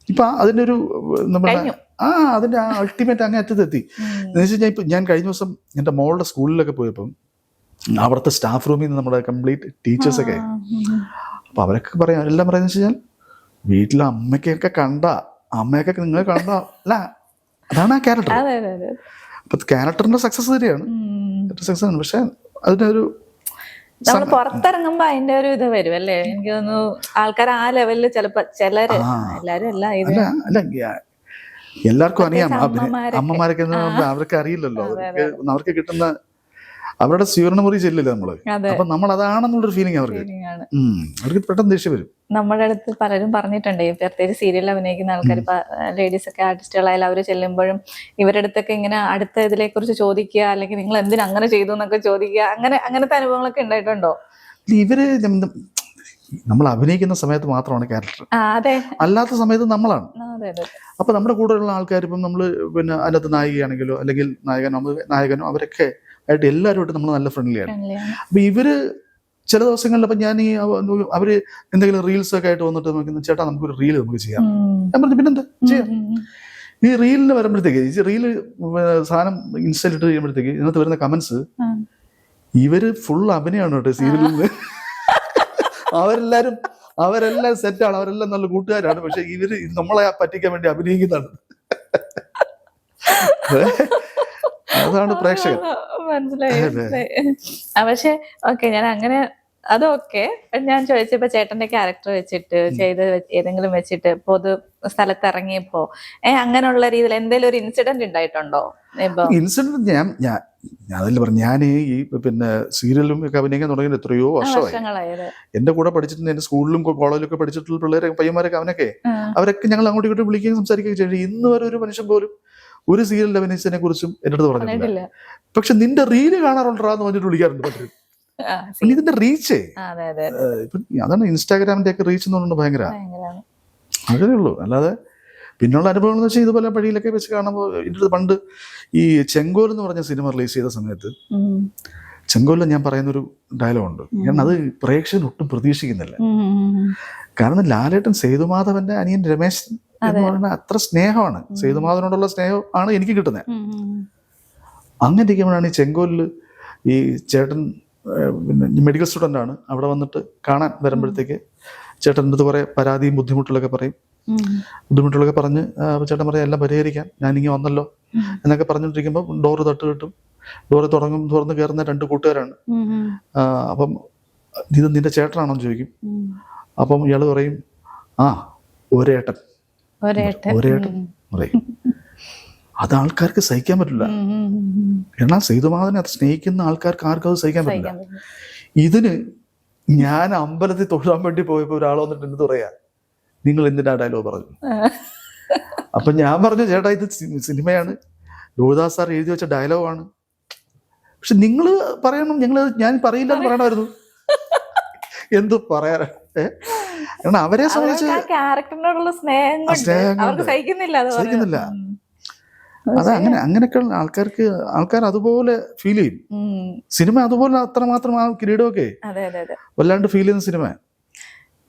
ഇപ്പൊ അതിന്റെ ഒരു നമ്മുടെ. ആ അതിന്റെ ആ അൾട്ടിമേറ്റ് അങ്ങ് അറ്റത്തെത്തി. എന്ന് വെച്ച് കഴിഞ്ഞാൽ ഇപ്പൊ ഞാൻ കഴിഞ്ഞ ദിവസം എന്റെ മോളുടെ സ്കൂളിലൊക്കെ പോയപ്പം അവിടുത്തെ സ്റ്റാഫ് റൂമിൽ നിന്ന് നമ്മുടെ കംപ്ലീറ്റ് ടീച്ചേഴ്സൊക്കെ അപ്പം അവരൊക്കെ പറയാം എല്ലാം പറയുന്നത് വെച്ച് കഴിഞ്ഞാൽ വീട്ടിലെ അമ്മയ്ക്കൊക്കെ കണ്ട അമ്മയൊക്കെ നിങ്ങൾ കണ്ട അല്ല അതാണ് ആ ക്യാരക്ടർ അപ്പൊ ക്യാരക്ടറിന്റെ സക്സസ് തന്നെയാണ്. സക്സസ് ആണ് പക്ഷെ അതിനൊരു നമ്മൾ പുറത്തിറങ്ങുമ്പോ അതിന്റെ ഒരു ഇത് വരും അല്ലേ? എനിക്ക് തോന്നുന്നു ആൾക്കാർ ആ ലെവലിൽ ചിലപ്പോ ചിലര്. എല്ലാരും അല്ല എല്ലാവർക്കും അറിയാം. അമ്മമാരൊക്കെ. അവർക്ക് അറിയില്ലല്ലോ. അവർക്ക് അവർക്ക് കിട്ടുന്ന അവരുടെ സ്വീകരണമുറി ചെല്ലില്ല നമ്മൾ. അപ്പൊ നമ്മൾ അതാണെന്നുള്ളൊരു ഫീലിംഗ് അവർക്ക് അവർക്ക് പെട്ടെന്ന് ദേഷ്യം വരും. നമ്മുടെ അടുത്ത് പലരും പറഞ്ഞിട്ടുണ്ട്. പ്രത്യേകിച്ച് സീരിയലിൽ അഭിനയിക്കുന്ന ആൾക്കാർ ഇപ്പൊ ലേഡീസ് ഒക്കെ ആർട്ടിസ്റ്റുകളായാലും അവർ ചെല്ലുമ്പോഴും ഇവരുടെ അടുത്തൊക്കെ ഇങ്ങനെ അടുത്ത ഇതിനെ കുറിച്ച് ചോദിക്കുക അല്ലെങ്കിൽ നിങ്ങൾ എന്തിനു അങ്ങനെ ചെയ്തു എന്നൊക്കെ ചോദിക്കുക അങ്ങനെ അങ്ങനത്തെ അനുഭവങ്ങളൊക്കെ ഉണ്ടായിട്ടുണ്ടോ? ഇവർ നമ്മൾ അഭിനയിക്കുന്ന സമയത്ത് മാത്രമാണ് ക്യാരക്ടർ അല്ലാത്ത സമയത്ത് നമ്മളാണ്. അപ്പൊ നമ്മുടെ കൂടെയുള്ള ആൾക്കാർ ഇപ്പം നമ്മൾ പിന്നെ അതിനകത്ത് നായികയാണെങ്കിലോ അല്ലെങ്കിൽ നായകനോ നായകനോ അവരൊക്കെ ആയിട്ട് എല്ലാവരുമായിട്ട് നമ്മൾ നല്ല ഫ്രണ്ട്ലിയാണ് അപ്പൊ ഇവർ ചില ദിവസങ്ങളിൽ അപ്പൊ ഞാൻ ഈ അവർ എന്തെങ്കിലും റീൽസ് ഒക്കെ ആയിട്ട് വന്നിട്ട് നമുക്ക് ചേട്ടാ നമുക്കൊരു റീൽ നമുക്ക് ചെയ്യാം. ഞാൻ പറഞ്ഞു പിന്നെന്താ? ചെയ്യാം. ഈ റീലിന് വരുമ്പോഴത്തേക്ക് ഈ റീൽ സാധനം ഇൻസ്റ്റൽ ഇട്ട് കഴിയുമ്പോഴത്തേക്ക് ഇതിനകത്ത് വരുന്ന കമന്റ്സ് ഇവർ ഫുൾ അഭിനയാണ് കേട്ടോ സീരിയലിൽ അവരെല്ലാരും അവരെല്ലാം സെറ്റാണ് അവരെല്ലാം നല്ല കൂട്ടുകാരാണ്. പക്ഷെ ഇവർ നമ്മളെ പറ്റിക്കാൻ വേണ്ടി അഭിനയിക്കുന്നതാണ്. അതാണ് പ്രേക്ഷകൻ മനസ്സിലായി. പക്ഷെ ഓക്കെ ഞാൻ അങ്ങനെ അതൊക്കെ. ഞാൻ ചോദിച്ചപ്പോ ചേട്ടന്റെ ക്യാരക്ടർ വെച്ചിട്ട് ചെയ്ത് ഏതെങ്കിലും വെച്ചിട്ട് പൊതു സ്ഥലത്ത് ഇറങ്ങിയപ്പോ ഏ അങ്ങനെയുള്ള രീതിയിൽ എന്തെങ്കിലും ഒരു ഇൻസിഡന്റ് ഉണ്ടായിട്ടുണ്ടോ? ഇൻസിഡന്റ് ഞാൻ ഞാൻ അതല്ലേ പറഞ്ഞു ഞാൻ ഈ പിന്നെ സീരിയലും ഒക്കെ അഭിനയിക്കാൻ തുടങ്ങിയത് എത്രയോ വർഷമായി. എന്റെ കൂടെ പഠിച്ചിട്ടുണ്ട് എന്റെ സ്കൂളിലും കോളേജിലും ഒക്കെ പഠിച്ചിട്ടുള്ള പിള്ളേരെ പയ്യന്മാരൊക്കെ അവനൊക്കെ അവരൊക്കെ ഞങ്ങൾ അങ്ങോട്ടും ഇങ്ങോട്ടും വിളിക്കുകയും സംസാരിക്കുകയും ചെയ്തു. ഇന്ന് വരെ ഒരു മനുഷ്യൻ പോലും ഒരു സീരിയലിൽ അഭിനയിച്ചതിനെ കുറിച്ചും എന്റെ അടുത്ത് പറഞ്ഞിട്ടില്ല. പക്ഷെ നിന്റെ റീൽ കാണാറുണ്ടാന്ന് പറഞ്ഞിട്ട് വിളിക്കാറുണ്ട് പലരും. പിന്നെ ഇതിന്റെ റീച്ച്. അതെ അതെ. അതാണ് ഇൻസ്റ്റാഗ്രാമിന്റെ ഒക്കെ റീച്ച് എന്ന് പറയുന്നത് ഭയങ്കര. അങ്ങനെ ഉള്ളൂ. അല്ലാതെ പിന്നുള്ള അനുഭവം എന്ന് വെച്ചാൽ ഇതുപോലെ വഴിയിലൊക്കെ വെച്ച് കാണുമ്പോൾ എന്റെ അടുത്ത് പണ്ട് ഈ ചെങ്കോൽ എന്ന് പറഞ്ഞ സിനിമ റിലീസ് ചെയ്ത സമയത്ത്. ചെങ്കോലിൽ ഞാൻ പറയുന്നൊരു ഡയലോഗ് ഉണ്ട് ഞാൻ അത് പ്രേക്ഷകൻ ഒട്ടും പ്രതീക്ഷിക്കുന്നില്ല. കാരണം ലാലേട്ടൻ സേതുമാധവന്റെ അനിയൻ രമേശൻ എന്ന്. പറയുന്ന അത്ര സ്നേഹമാണ്. സേതുമാധവനോടുള്ള സ്നേഹമാണ് ആണ് എനിക്ക് കിട്ടുന്നത്. അങ്ങനെ ഇരിക്കുമ്പോഴാണ് ഈ ചെങ്കോലിൽ ഈ ചേട്ടൻ പിന്നെ മെഡിക്കൽ സ്റ്റുഡന്റ് ആണ്. അവിടെ വന്നിട്ട് കാണാൻ വരുമ്പോഴത്തേക്ക് ചേട്ടൻ അടുത്ത് കുറേ പരാതിയും ബുദ്ധിമുട്ടുകളൊക്കെ പറയും. ബുദ്ധിമുട്ടുകളൊക്കെ പറഞ്ഞ് ചേട്ടൻ പറയാം എല്ലാം പരിഹരിക്കാം. ഞാനിങ്ങി വന്നല്ലോ. എന്നൊക്കെ പറഞ്ഞുകൊണ്ടിരിക്കുമ്പോൾ ഡോറ് തട്ട് കിട്ടും. ഡോറ് തുടങ്ങും തുറന്ന് കയറുന്ന രണ്ട് കൂട്ടുകാരാണ്. അപ്പം ഇത് നിന്റെ ചേട്ടനാണോ എന്ന് ചോദിക്കും. അപ്പം ഇയാൾ പറയും ആ ഒരേട്ടൻ. ഒരേട്ടൻ പറയും. അത് ആൾക്കാർക്ക് സഹിക്കാൻ പറ്റില്ല. എന്നാൽ സേതുമാധവനെ അത് സ്നേഹിക്കുന്ന ആൾക്കാർക്ക് ആർക്കും അത് സഹിക്കാൻ പറ്റില്ല. ഇതിന് ഞാൻ അമ്പലത്തിൽ തൊഴാൻ വേണ്ടി പോയപ്പോൾ ഒരാൾ വന്നിട്ട് എന്ത് പറയാ? നിങ്ങൾ എന്തിനാ ഡയലോഗ് പറഞ്ഞു. അപ്പൊ ഞാൻ പറഞ്ഞു ചേട്ടാ ഇത് സിനിമയാണ്. ലോഹിദാസ് സാർ എഴുതി വെച്ച ഡയലോഗാണ് പക്ഷെ നിങ്ങൾ പറയണം ഞങ്ങൾ ഞാൻ പറയില്ല എന്ന് പറയണമായിരുന്നു. എന്ത് പറയാനാ? കാരണം അവരെ സംബന്ധിച്ച് സ്നേഹം സഹിക്കുന്നില്ല അത് അങ്ങനെ അങ്ങനെയൊക്കെയുള്ള ആൾക്കാർക്ക് ആൾക്കാർ അതുപോലെ ഫീൽ ചെയ്യും. സിനിമ അതുപോലെ അത്രമാത്രം ആ കിരീടമൊക്കെ വല്ലാണ്ട് ഫീൽ ചെയ്യുന്ന സിനിമ.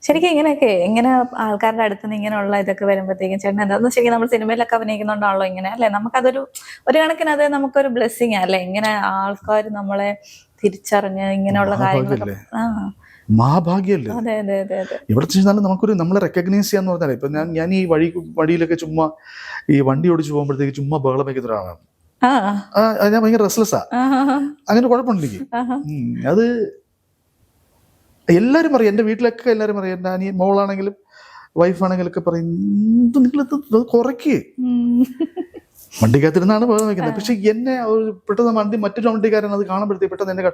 ശരിക്കും ഇങ്ങനെയൊക്കെ എങ്ങനെ ആൾക്കാരുടെ അടുത്ത് നിന്ന് ഇങ്ങനെയുള്ള ഇതൊക്കെ വരുമ്പോഴത്തേക്കും ചേട്ടൻ എന്താന്ന് ശരിക്കും നമ്മൾ സിനിമയിലൊക്കെ അഭിനയിക്കുന്നുണ്ടാണല്ലോ ഇങ്ങനെ അല്ലെ? നമുക്കതൊരു ഒരു കണക്കിന് അത് നമുക്കൊരു ബ്ലെസ്സിങ് അല്ലെ? ഇങ്ങനെ ആൾക്കാർ നമ്മളെ തിരിച്ചറിഞ്ഞ് ഇങ്ങനെയുള്ള കാര്യങ്ങളൊക്കെ ആ. മഹാഭാഗ്യല്ലേ ഇവിടെ ചെന്നാലും നമുക്കൊരു നമ്മളെ റെക്കഗ്നൈസ് ചെയ്യാന്ന് പറഞ്ഞാൽ ഇപ്പൊ ഞാൻ ഞാൻ ഈ വഴി വഴിയിലൊക്കെ ചുമ്മാ ഈ വണ്ടി ഓടിച്ചു പോകുമ്പോഴത്തേക്ക് ചുമ്മാ ബഹളം വയ്ക്കുന്ന ഒരാളാണ്. ഞാൻ ഭയങ്കര റെസ്ലെസ്സാ. അങ്ങനെ കുഴപ്പമുണ്ട് എനിക്ക്. ആഹാ. ഉം, അത് എല്ലാരും പറയും എന്റെ വീട്ടിലൊക്കെ എല്ലാരും പറയും എന്റെ അനിയൻ മോളാണെങ്കിലും വൈഫാണെങ്കിലും ഒക്കെ പറയും എന്ത് കുറയ്ക്ക്. വണ്ടിക്കകത്തിരുന്നാണ് ബഹളം വയ്ക്കുന്നത് പക്ഷെ എന്നെ ഒരു പെട്ടെന്ന് വണ്ടി മറ്റൊരു വണ്ടിക്കാരൻ അത് കാണുമ്പോഴത്തേക്ക് പെട്ടെന്ന് എന്നെ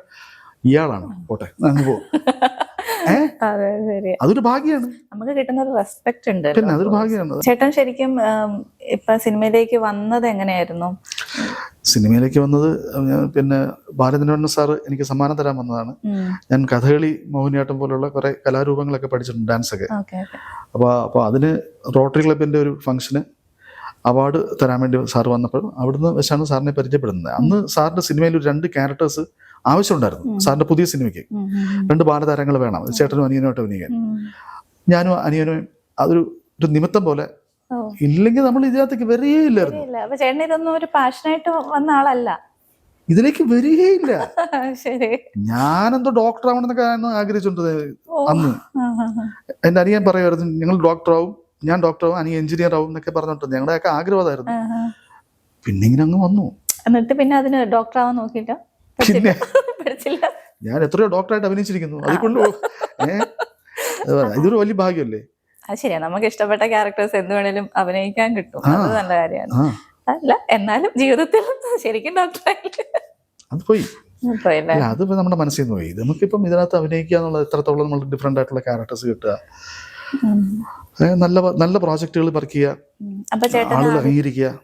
ഇയാളാണ്. പോട്ടെ. അങ്ങ് പോ [LAUGHS] ഏ? അതെ ശരി. അതൊരു ഭാഗ്യമാണ് നമുക്ക് കിട്ടുന്ന ഒരു റെസ്പെക്ട് ഉണ്ട് പിന്നെ അതൊരു ഭാഗ്യമാണ് ചേട്ടൻ ശരിക്കും ഇപ്പൊ സിനിമയിലേക്ക് വന്നത് എങ്ങനെയായിരുന്നു? സിനിമയിലേക്ക് വന്നത് ഞാൻ പിന്നെ ബാലചന്ദ്രൻ സാറ് എനിക്ക് സമ്മാനം തരാൻ വന്നതാണ്. ഞാൻ കഥകളി മോഹിനിയാട്ടം പോലുള്ള കുറെ കലാരൂപങ്ങളൊക്കെ പഠിച്ചിട്ടുണ്ട് ഡാൻസ് ഒക്കെ. അപ്പൊ അപ്പൊ അപ്പോൾ അപ്പോൾ അതിന് റോട്ടറി ക്ലബിന്റെ ഒരു ഫംഗ്ഷന് അവാർഡ് തരാൻ വേണ്ടി സാർ വന്നപ്പോൾ അവിടുന്ന് വെച്ചാണ് സാറിനെ പരിചയപ്പെടുന്നത്. അന്ന് സാറിന്റെ സിനിമയിൽ ഒരു രണ്ട് ക്യാരക്ടേഴ്സ് ആവശ്യമുണ്ടായിരുന്നു. സാറിന്റെ പുതിയ സിനിമയ്ക്ക്. രണ്ട് ബാലതാരങ്ങൾ വേണം. ചേട്ടനും അനിയനുമായിട്ട് അഭിനയിക്കാൻ. ഞാനും അനിയനും അതൊരു ഒരു നിമിത്തം പോലെ ഇല്ലെങ്കിൽ നമ്മൾ ഇതിനകത്തേക്ക് വരികയേ ഇല്ലായിരുന്നു ഇല്ല അപ്പൊ ചേട്ടൻ ഇതൊന്നും ഒരു പാഷനായിട്ട് വന്ന ആളല്ല. ഇതിലേക്ക് വരികയില്ല. [LAUGHS] ശരി. ഞാനെന്തോ ഡോക്ടർ ആവണമെന്നൊക്കെ ആഗ്രഹിച്ചിട്ടുണ്ട്. അന്ന്. എന്റെ അനിയൻ പറയുമായിരുന്നു ഞങ്ങൾ ഡോക്ടർ ആവും ഞാൻ ഡോക്ടർ ആവും അനിയൻ എഞ്ചിനീയർ ആവും എന്നൊക്കെ പറഞ്ഞിട്ടുണ്ട്. ഞങ്ങളുടെയൊക്കെ ആഗ്രഹം അതായിരുന്നു. ആ, ആ. പിന്നെ ഇങ്ങനെ അങ്ങ് വന്നു. എന്നിട്ട് പിന്നെ അതിന് ഡോക്ടർ ആവാൻ നോക്കിയില്ല പിന്നെ [LAUGHS] പഠിച്ചില്ല ഞാൻ എത്രയോ ഡോക്ടറായിട്ട് അഭിനയിച്ചിരിക്കുന്നു. അതുകൊണ്ട് ഇതൊരു വലിയ ഭാഗ്യമല്ലേ? അത് ശരിയാ. നമുക്ക് ഇഷ്ടപ്പെട്ട ക്യാരക്ടേഴ്സ് എന്ത് വേണേലും അഭിനയിക്കാൻ കിട്ടും. അത് നല്ല കാര്യമാണ്. അല്ല എന്നാലും ജീവിതത്തിൽ ശരിക്കും ഡോക്ടറായി അത് പോയി. അതിപ്പോ നമ്മുടെ മനസ്സിൽ നിന്ന് പോയി. നമുക്കിപ്പം ഇതിനകത്ത് അഭിനയിക്കുക എന്നുള്ള എത്രത്തോളം നമ്മൾ ഡിഫറെന്റ് ആയിട്ടുള്ള ക്യാരക്ടേഴ്സ് കിട്ടുക. നല്ല നല്ല പ്രോജക്റ്റുകൾ വർക്ക് ചെയ്യുക. ചേട്ടൻ ആളുകൾ അംഗീകരിക്കുക.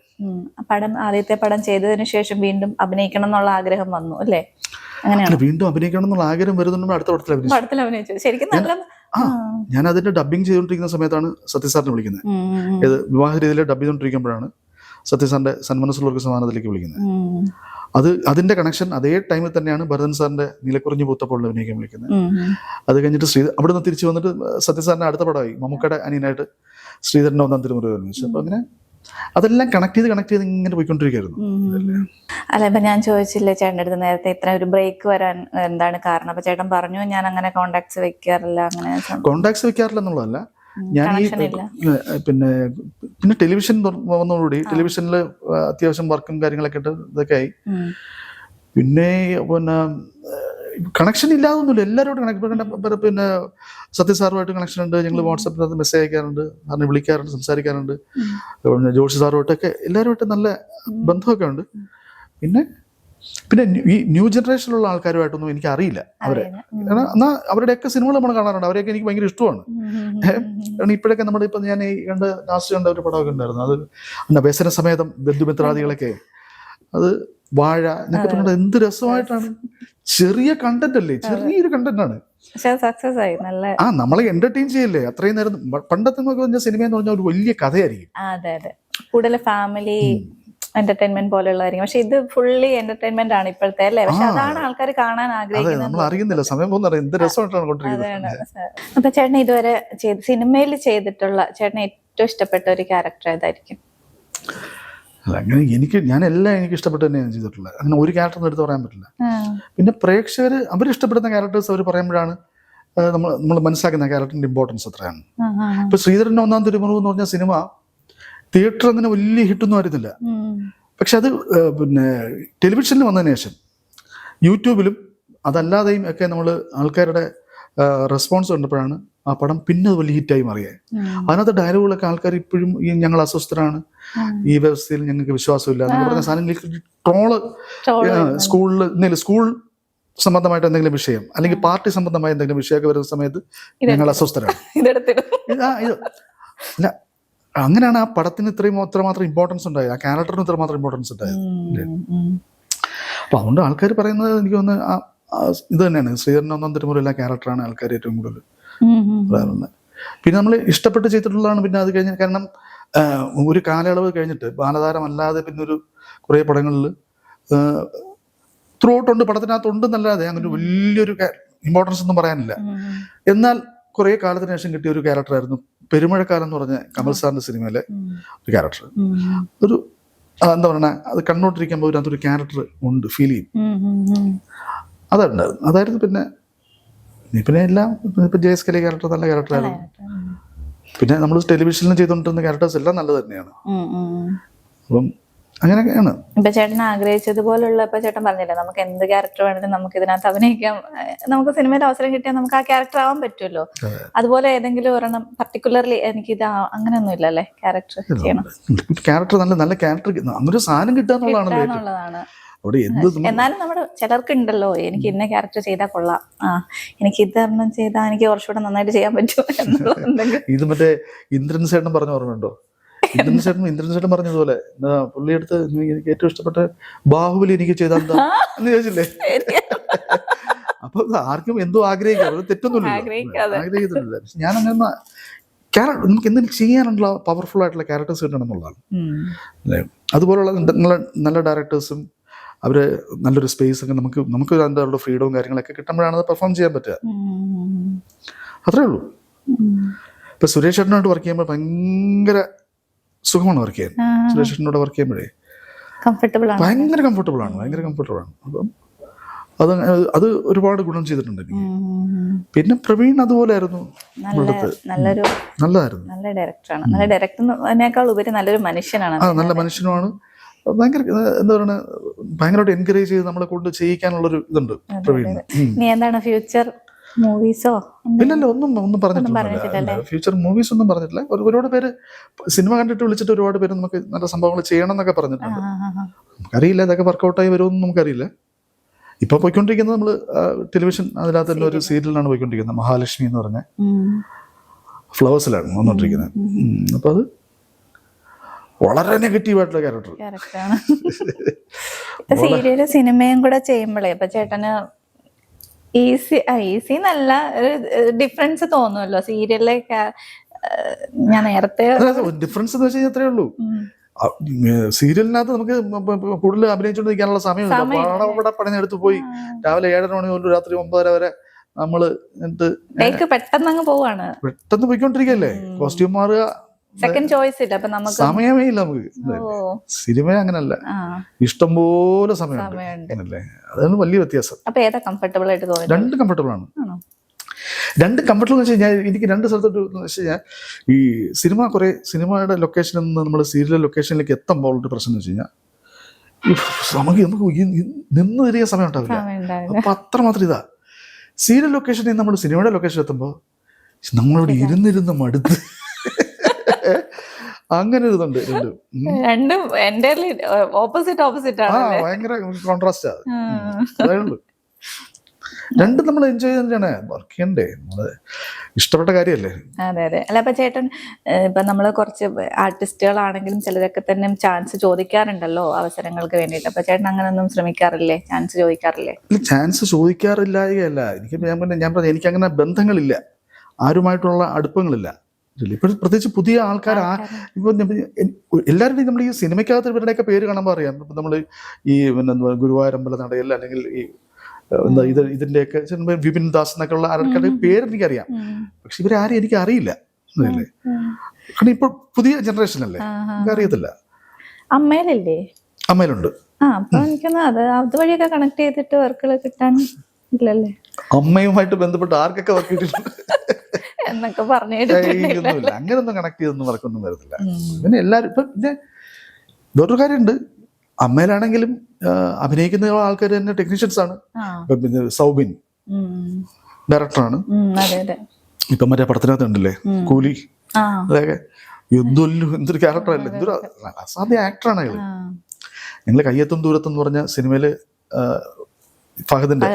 പടം ആദ്യത്തെ പടം ചെയ്തതിനു ശേഷം വീണ്ടും അഭിനയിക്കണം എന്നുള്ള ആഗ്രഹം വന്നു അല്ലേ? അങ്ങനെയാണ്? അങ്ങനെ വീണ്ടും അഭിനയിക്കണം എന്നുള്ള ആഗ്രഹം വരുന്നുണ്ട് അടുത്ത പടത്തിൽ അഭിനയിച്ചു. പടത്തിൽ അഭിനയിച്ചു. ശരിക്കും നല്ല ആ. ഞാൻ അതിന്റെ ഡബിങ് ചെയ്തുകൊണ്ടിരിക്കുന്ന സമയത്താണ് സത്യസാറിനെ വിളിക്കുന്നത്. ഏത് വിവാഹ രീതിയിൽ ഡബ് ചെയ്തുകൊണ്ടിരിക്കുമ്പോഴാണ്. സത്യസാറിന്റെ സന്മനസ്സുള്ളവർക്ക് സമാനത്തിലേക്ക് വിളിക്കുന്നത്. അത് അതിന്റെ കണക്ഷൻ അതേ ടൈമിൽ തന്നെയാണ് ഭരതൻ സാറിന്റെ നീലക്കുറിഞ്ഞു പൂത്തപ്പോൾ അഭിനയിക്കാൻ വിളിക്കുന്നത്. അത് കഴിഞ്ഞിട്ട് ശ്രീ അവിടുന്ന് തിരിച്ചു വന്നിട്ട് സത്യസാറിന്റെ അടുത്ത പടമായി മമ്മൂക്കയുടെ അനിയനായിട്ട് ശ്രീധരന്റെ ഒന്നാം തിരുമുറി അഭിനയിച്ചു അപ്പൊ അങ്ങനെ അതെല്ലാം കണക്ട് ചെയ്ത് കണക്ട് ചെയ്ത് ഇങ്ങനെ പോയിക്കൊണ്ടിരിക്കുന്നു. അല്ല ഇപ്പൊ ഞാൻ ചോദിച്ചില്ലേ ചേട്ടന്റെ അടുത്ത് നേരത്തെ ഇത്ര ഒരു ബ്രേക്ക് വരാൻ എന്താണ് കാരണം അപ്പൊ ചേട്ടൻ പറഞ്ഞു ഞാൻ അങ്ങനെ കോണ്ടാക്ട്സ് വെക്കാറില്ല അങ്ങനെ കോണ്ടാക്ട്സ് വെക്കാറില്ല എന്നുള്ളതല്ല ഞാൻ ഈ പിന്നെ പിന്നെ ടെലിവിഷൻ വന്നതോടുകൂടി ടെലിവിഷനിൽ അത്യാവശ്യം വർക്കും കാര്യങ്ങളൊക്കെ ഇട്ട് ഇതൊക്കെ ആയി പിന്നെ പിന്നെ കണക്ഷൻ ഇല്ലാതൊന്നുമില്ല. എല്ലാവരോടും കണക്ട് പിന്നെ സത്യസാറുമായിട്ട് കണക്ഷൻ ഉണ്ട്. ഞങ്ങൾ വാട്സപ്പിനകത്ത് മെസ്സേജ് അയക്കാറുണ്ട്. സാറിനെ വിളിക്കാറുണ്ട് സംസാരിക്കാറുണ്ട്. പിന്നെ ജോഷി സാറുമായിട്ടൊക്കെ എല്ലാവരുമായിട്ട് നല്ല ബന്ധമൊക്കെ ഉണ്ട്. പിന്നെ പിന്നെ ഈ ന്യൂ ജനറേഷനിലുള്ള ആൾക്കാരുമായിട്ടൊന്നും എനിക്ക് അറിയില്ല. അവരെ. കാരണം എന്നാൽ അവരുടെയൊക്കെ സിനിമകൾ നമ്മൾ കാണാറുണ്ട്. അവരെയൊക്കെ എനിക്ക് ഭയങ്കര ഇഷ്ടമാണ്. കാരണം ഇപ്പോഴൊക്കെ നമ്മുടെ ഇപ്പം ഞാൻ ഈ കണ്ട് ലാസ്റ്റ് കണ്ട ഒരു പടമൊക്കെ ഉണ്ടായിരുന്നു. അത് എന്താ വ്യസന സമേതം ബന്ധുമിത്രാദികളൊക്കെ. അത് വാഴ എന്നൊക്കെ പറഞ്ഞത് എന്ത് രസമായിട്ടാണ്. ചെറിയ കണ്ടന്റ് അല്ലേ? ചെറിയൊരു കണ്ടന്റ് ആണ്. സക്സസ് ആയി. നല്ല ആ നമ്മളെ എന്റർടൈൻ ചെയ്യല്ലേ? അത്രയും നേരം പണ്ടത്തെ നോക്കി പറഞ്ഞ സിനിമ എന്ന് പറഞ്ഞാൽ ഒരു വലിയ കഥയായിരിക്കും. അതെ അതെ. കൂടുതൽ ഫാമിലി എന്റർടൈൻമെന്റ് പോലെയുള്ളതായിരിക്കും പക്ഷെ ഇത് ഫുള്ളി എന്റർടൈൻമെന്റ് ആണ് ഇപ്പോഴത്തെ അല്ലേ? പക്ഷെ അതാണ് ആൾക്കാർ കാണാൻ ആഗ്രഹിക്കുന്നത്. നമ്മൾ അറിയുന്നില്ല. സമയം പോകുന്ന എന്ത് രസമായിട്ടാണ് കൊണ്ടിരിക്കുന്നത്. അതാണ് അപ്പൊ ചേട്ടൻ ഇതുവരെ ചെയ്ത് സിനിമയിൽ ചെയ്തിട്ടുള്ള ചേട്ടന് ഏറ്റവും ഇഷ്ടപ്പെട്ട ഒരു ക്യാരക്ടർ ഏതായിരിക്കും? അങ്ങനെ എനിക്ക് ഞാൻ എല്ലാം എനിക്ക് ഇഷ്ടപ്പെട്ട് തന്നെയാണ് ചെയ്തിട്ടുള്ളത്. അങ്ങനെ ഒരു ക്യാരക്ടർ എടുത്ത് പറയാൻ പറ്റില്ല. പിന്നെ പ്രേക്ഷകർ അവർ ഇഷ്ടപ്പെടുന്ന ക്യാരക്ടേഴ്സ് അവർ പറയുമ്പോഴാണ് നമ്മൾ നമ്മൾ മനസ്സിലാക്കുന്ന ക്യാരക്ടറിന്റെ ഇമ്പോർട്ടൻസ് എത്രയാണ്. ഇപ്പൊ ശ്രീധരന്റെ ഒന്നാം തിരുമുറിവ് എന്ന് പറഞ്ഞ സിനിമ തിയേറ്റർ അങ്ങനെ വലിയ ഹിറ്റൊന്നും ആയിരുന്നില്ല. പക്ഷെ അത് പിന്നെ ടെലിവിഷനിൽ വന്നതിന് ശേഷം യൂട്യൂബിലും അതല്ലാതെയും ഒക്കെ നമ്മൾ ആൾക്കാരുടെ റെസ്പോൺസ് കണ്ടപ്പോഴാണ് ആ പടം പിന്നെ അത് വലിയ ഹിറ്റായി മാറിയത്. അതിനകത്ത് ഡയലോഗുകളൊക്കെ ആൾക്കാർ ഇപ്പോഴും ഈ ഞങ്ങൾ അസ്വസ്ഥരാണ് ഈ വ്യവസ്ഥയിൽ ഞങ്ങൾക്ക് വിശ്വാസമില്ല എന്നൊക്കെ പറഞ്ഞ സാധനങ്ങൾ ട്രോൾ സ്കൂളിൽ എന്തെങ്കിലും സ്കൂൾ സംബന്ധമായിട്ട് എന്തെങ്കിലും വിഷയം അല്ലെങ്കിൽ പാർട്ടി സംബന്ധമായ എന്തെങ്കിലും വിഷയമൊക്കെ വരുന്ന സമയത്ത് ഞങ്ങൾ അസ്വസ്ഥരാണ്. [LAUGHS] ഇല്ല അങ്ങനെയാണ് ആ പടത്തിന് ഇത്രയും അത്രമാത്രം ഇമ്പോർട്ടൻസ് ഉണ്ടായത്. ആ ക്യാരക്ടറിന് ഇത്രമാത്രം ഇമ്പോർട്ടൻസ് ഉണ്ടായത്. അപ്പൊ അതുകൊണ്ട് ആൾക്കാർ പറയുന്നത് എനിക്ക് തോന്നുന്നു ആ- ഇത് തന്നെയാണ്. ശ്രീധരൻ ഒന്നാം തിരുമുറയിലെ ക്യാരക്ടറാണ് ആൾക്കാർ ഏറ്റവും കൂടുതൽ. പറയാറുള്ളത് പിന്നെ നമ്മൾ ഇഷ്ടപ്പെട്ട് ചെയ്തിട്ടുള്ളതാണ് പിന്നെ അത് കഴിഞ്ഞ് കാരണം ഒരു കാലയളവ് കഴിഞ്ഞിട്ട് ബാലതാരം അല്ലാതെ പിന്നെ ഒരു കുറേ പടങ്ങളിൽ ത്രൂ ഔട്ട് ഉണ്ട്. പടത്തിനകത്തുണ്ട് എന്നല്ലാതെ അങ്ങനെ ഒരു വലിയൊരു ഇമ്പോർട്ടൻസ് ഒന്നും പറയാനില്ല. എന്നാൽ കുറേ കാലത്തിന് ശേഷം കിട്ടിയ ഒരു ക്യാരക്ടറായിരുന്നു പെരുമഴക്കാലം എന്ന് പറഞ്ഞ കമൽ സാറിന്റെ സിനിമയിലെ. ഒരു ക്യാരക്ടർ. ഒരു എന്താ പറയുക അത് കണ്ടോണ്ടിരിക്കുമ്പോൾ അതിനകത്തൊരു ക്യാരക്ടർ ഉണ്ട് ഫീൽ ചെയ്യും. അതുണ്ടായിരുന്നു അതായിരുന്നു പിന്നെ പിന്നെ എല്ലാം ഇപ്പൊ ജെ എസ് കെലെ ക്യാരക്ടർ നല്ല ക്യാരക്ടറായിരുന്നു പിന്നെ നമ്മൾ ടെലിവിഷനിൽ ചെയ്തുകൊണ്ടിരുന്ന ക്യാരക്ടേഴ്സ് എല്ലാം നല്ലത് തന്നെയാണ്. അപ്പം അങ്ങനെയൊക്കെയാണ്. ഇപ്പൊ ചേട്ടൻ ആഗ്രഹിച്ചതുപോലുള്ള ഇപ്പൊ ചേട്ടൻ പറഞ്ഞില്ലേ നമുക്ക് എന്ത് ക്യാരക്ടർ വേണമെങ്കിലും നമുക്ക് ഇതിനകത്ത് അഭിനയിക്കാം. നമുക്ക് സിനിമയിൽ അവസരം കിട്ടിയാൽ നമുക്ക് ആ ക്യാരക്ടർ ആവാൻ പറ്റുമല്ലോ അതുപോലെ ഏതെങ്കിലും ഒരെണ്ണം പർട്ടിക്കുലർലി എനിക്ക് ഇത് അങ്ങനെയൊന്നും ഇല്ലല്ലേ ക്യാരക്ടർ ചെയ്യണം. ക്യാരക്ടർ നല്ല നല്ല ക്യാരക്ടർ അങ്ങനൊരു സാധനം കിട്ടാന്നുള്ളതാണ് എന്നാലും നമ്മുടെ ചിലർക്ക് ഉണ്ടല്ലോ എനിക്ക് ഇന്ന ക്യാരക്ടർ ചെയ്താൽ കൊള്ളാം. ആ എനിക്ക് ഇത് ചെയ്താൽ എനിക്ക് കുറച്ചുകൂടെ നന്നായിട്ട് ചെയ്യാൻ പറ്റും ഇത് മറ്റേ ഇന്ദ്രൻ സേട്ടൻ പറഞ്ഞ ഓർമ്മയുണ്ടോ? ഇന്ദ്രൻ ചേട്ടൻ ഇന്ദ്രൻ ചേട്ടൻ പറഞ്ഞതുപോലെ പുള്ളിയെടുത്ത് എനിക്ക് ഏറ്റവും ഇഷ്ടപ്പെട്ട ബാഹുബലി എനിക്ക് ചെയ്താൽ എന്ന് ചോദിച്ചില്ലേ? അപ്പൊ ആർക്കും എന്തോ ആഗ്രഹിക്കാം അത് തെറ്റൊന്നുമില്ല. ആഗ്രഹിക്കുന്നില്ല. പക്ഷെ ഞാൻ അങ്ങനെ ക്യാരക്ടർ നമുക്ക് എന്തെങ്കിലും ചെയ്യാനുള്ള പവർഫുൾ ആയിട്ടുള്ള ക്യാരക്ടേഴ്സ് കിട്ടണം എന്നുള്ളതാണ് ഉം. അല്ലേ? അതുപോലുള്ള നല്ല നല്ല ഡയറക്ടേഴ്സും അവർ നല്ലൊരു സ്പേസ് ഒക്കെ നമുക്ക് നമുക്ക് അതിന്റെ ഫ്രീഡവും കാര്യങ്ങളൊക്കെ കിട്ടുമ്പോഴാണ് അത് പെർഫോം ചെയ്യാൻ പറ്റുക. അത്രേ ഉള്ളൂ. ഇപ്പൊ സുരേഷ് ചേട്ടനായിട്ട് വർക്ക് ചെയ്യുമ്പോൾ ഭയങ്കര സുഖമാണ് വർക്ക് ചെയ്യാൻ. സുരേഷിനോട് വർക്ക് ചെയ്യുമ്പോഴേ. ഭയങ്കര കംഫർട്ടബിൾ ആണ് ഭയങ്കര കംഫർട്ടബിൾ ആണ്. അപ്പം അത് അത് ഒരുപാട് ഗുണം ചെയ്തിട്ടുണ്ട് എനിക്ക്. പിന്നെ പ്രവീൺ അതുപോലെയായിരുന്നു നല്ല നല്ലൊരു നല്ലതായിരുന്നു. നല്ല ഡയറക്ടറാണ് നല്ല ഡയറക്ടറിനേക്കാൾ ഉപരി നല്ലൊരു മനുഷ്യനാണ് ആ നല്ല മനുഷ്യനുമാണ്. ഭയങ്കര എന്താ പറയുക ഭയങ്കരമായിട്ട് എൻകറേജ് ചെയ്ത് നമ്മളെ കൊണ്ട് ചെയ്യിക്കാനുള്ളൊരു ഇതുണ്ട് പ്രവീൺ. ഇനി എന്താണ് ഫ്യൂച്ചർ മൂവീസോ ഇല്ലല്ല ഒന്നും ഒന്നും പറഞ്ഞിട്ടില്ല. ഫ്യൂച്ചർ മൂവീസ് ഒന്നും പറഞ്ഞിട്ടില്ല. ഒരു- ഒരുപാട് പേര് സിനിമ കണ്ടിട്ട് വിളിച്ചിട്ട് ഒരുപാട് പേര് നമുക്ക് നല്ല സംഭവങ്ങൾ ചെയ്യണം എന്നൊക്കെ പറഞ്ഞിട്ടുണ്ട് നമുക്കറിയില്ല ഇതൊക്കെ വർക്കൗട്ടായി വരുമെന്ന് നമുക്കറിയില്ല. ഇപ്പൊ പോയിക്കൊണ്ടിരിക്കുന്നത് നമ്മൾ ടെലിവിഷൻ അതിനകത്ത് തന്നെ ഒരു സീരിയലാണ് പോയിക്കൊണ്ടിരിക്കുന്നത്. മഹാലക്ഷ്മി എന്ന് പറഞ്ഞ ഫ്ലവേഴ്സിലാണ് വന്നോണ്ടിരിക്കുന്നത്. അപ്പൊ അത് വളരെ നെഗറ്റീവ് ആയിട്ടുള്ള ക്യാരക്ടർ ഇപ്പൊ സിനിമയും കൂടെ ചെയ്യുമ്പോഴേ ഇപ്പൊ ചേട്ടന് ഈസി ഈസി എന്നല്ല ഒരു ഡിഫറൻസ് തോന്നുമല്ലോ സീരിയലിലെ ഞാൻ നേരത്തെ ഡിഫറൻസ് എന്ന് അത്രേ ഉള്ളൂ. സീരിയലിനകത്ത് നമുക്ക് കൂടുതൽ അഭിനയിച്ചുകൊണ്ടിരിക്കാനുള്ള സമയം. പാടം ഇവിടെ പണിഞ്ഞെടുത്ത് പോയി രാവിലെ ഏഴര മണി മുതൽ രാത്രി ഒമ്പതര വരെ നമ്മൾ എന്നിട്ട് പെട്ടെന്ന് അങ്ങ് പോവാണ്. പെട്ടെന്ന് പോയിക്കൊണ്ടിരിക്കല്ലേ കോസ്റ്റ്യൂം മാറുക സെക്കൻഡ് ചോയ്സ് ഇല്ല? അപ്പൊ നമുക്ക് സമയമേ ഇല്ല നമുക്ക് സിനിമ അങ്ങനല്ല. ഇഷ്ടംപോലെ സമയമുണ്ട്. അല്ലേ അതാണ് വലിയ വ്യത്യാസം. അപ്പൊ ഏതാ കംഫർട്ടബിൾ ആയിട്ട് തോന്നി രണ്ട് കംഫർട്ടബിൾ ആണ്. രണ്ട് കംഫർട്ടബിൾ എന്ന് വെച്ച് കഴിഞ്ഞാൽ എനിക്ക് രണ്ട് സ്ഥലത്തോട്ട് വെച്ച് കഴിഞ്ഞാൽ ഈ സിനിമ കുറെ സിനിമയുടെ ലൊക്കേഷനിൽ നിന്ന് നമ്മൾ സീരിയൽ ലൊക്കേഷനിലേക്ക് എത്തുമ്പോൾ ഉള്ള പ്രശ്നം എന്ന് വെച്ച് കഴിഞ്ഞാൽ നമുക്ക് നമുക്ക് നിന്ന് തിരികെ സമയം ഉണ്ടാവില്ല സമയം ഉണ്ടാവില്ല അപ്പൊ അത്രമാത്രം ഇതാ. സീരിയൽ ലൊക്കേഷനിൽ നമ്മൾ സിനിമയുടെ ലൊക്കേഷൻ എത്തുമ്പോൾ നമ്മളോട് ഇരുന്നിരുന്ന് മടുത്ത് അങ്ങനെ ഒരു ഇതുണ്ട് രണ്ടും രണ്ടും എന്റെ ഓപ്പോസിറ്റ് ഓപ്പോസിറ്റ് ആ ആണ് ഭയങ്കര കോൺട്രാസ്റ്റ് അതേ. രണ്ടും നമ്മൾ എൻജോയ് ചെയ്തിട്ടാണ് വർക്ക് ചെയ്യണ്ടേ? നമ്മൾ ഇഷ്ടപ്പെട്ട കാര്യല്ലേ അതെ അതെ. അല്ല അപ്പൊ ചേട്ടൻ ഇപ്പൊ നമ്മൾ കുറച്ച് ആർട്ടിസ്റ്റുകളാണെങ്കിലും ചിലരൊക്കെ തന്നെ ചാൻസ് ചോദിക്കാറുണ്ടല്ലോ അവസരങ്ങൾക്ക് വേണ്ടിയിട്ട്. അപ്പൊ ചേട്ടൻ അങ്ങനൊന്നും ശ്രമിക്കാറില്ലേ? ചാൻസ് ചോദിക്കാറില്ലേ? ചാൻസ് ചോദിക്കാറില്ലായല്ല എനിക്ക് ഞാൻ പറഞ്ഞ ഞാൻ പറഞ്ഞു എനിക്ക് അങ്ങനെ ബന്ധങ്ങളില്ല. ആരുമായിട്ടുള്ള അടുപ്പങ്ങളില്ല. ഇപ്പോൾ പ്രത്യേകിച്ച് പുതിയ ആൾക്കാർ ആ ഇപ്പൊ എല്ലാവരുടെയും നമ്മൾ ഈ സിനിമയ്ക്കകത്ത് ഇവരുടെയൊക്കെ പേര് കാണുമ്പോൾ അറിയാം. ഇപ്പൊ നമ്മൾ ഈ പിന്നെ ഗുരുവായൂരമ്പല നടയിൽ അല്ലെങ്കിൽ ഈ എന്താ ഇത് ഇതിന്റെയൊക്കെ വിപിൻ ദാസ് എന്നൊക്കെ ഉള്ള ആൾക്കാരുടെ പേര് എനിക്കറിയാം. പക്ഷെ ഇവരാരും എനിക്ക് അറിയില്ല അല്ലേ? കാരണം ഇപ്പൊ പുതിയ ജനറേഷൻ അല്ലേ? എനിക്ക് അറിയത്തില്ല അമ്മയിലല്ലേ അമ്മയിലുണ്ട് ആ അപ്പൊ എനിക്കൊന്ന് അത് അതുവഴിയൊക്കെ കണക്ട് ചെയ്തിട്ട് വർക്കുകൾ കിട്ടാൻ ഇല്ലല്ലേ? അമ്മയുമായിട്ട് ബന്ധപ്പെട്ട് ആർക്കൊക്കെ വർക്ക് ചെയ്തിട്ടുണ്ട് എന്നൊക്കെ പറഞ്ഞു അങ്ങനൊന്നും കണക്ട് ചെയ്തൊന്നും വർക്കൊന്നും വരത്തില്ല പിന്നെ എല്ലാവരും ഇപ്പൊ പിന്നെ വേറൊരു കാര്യമുണ്ട്. അമ്മയിലാണെങ്കിലും അഭിനയിക്കുന്ന ആൾക്കാർ തന്നെ ടെക്നീഷ്യൻസ് ആണ്. പിന്നെ സൗബിൻ. ഡയറക്ടറാണ് ഇപ്പം മറ്റേ പടത്തിനകത്ത് ഉണ്ടല്ലേ കൂലി. അതൊക്കെ എന്തൊല്ലു എന്തൊരു ക്യാരക്ടറല്ല എന്തൊരു അസാധ്യ ആക്ടറാണ് അയാൾ ആ. ഞങ്ങൾ കയ്യെത്തും ദൂരത്തും എന്ന് പറഞ്ഞ സിനിമയിൽ ആ, ഫഹദിന്റെ.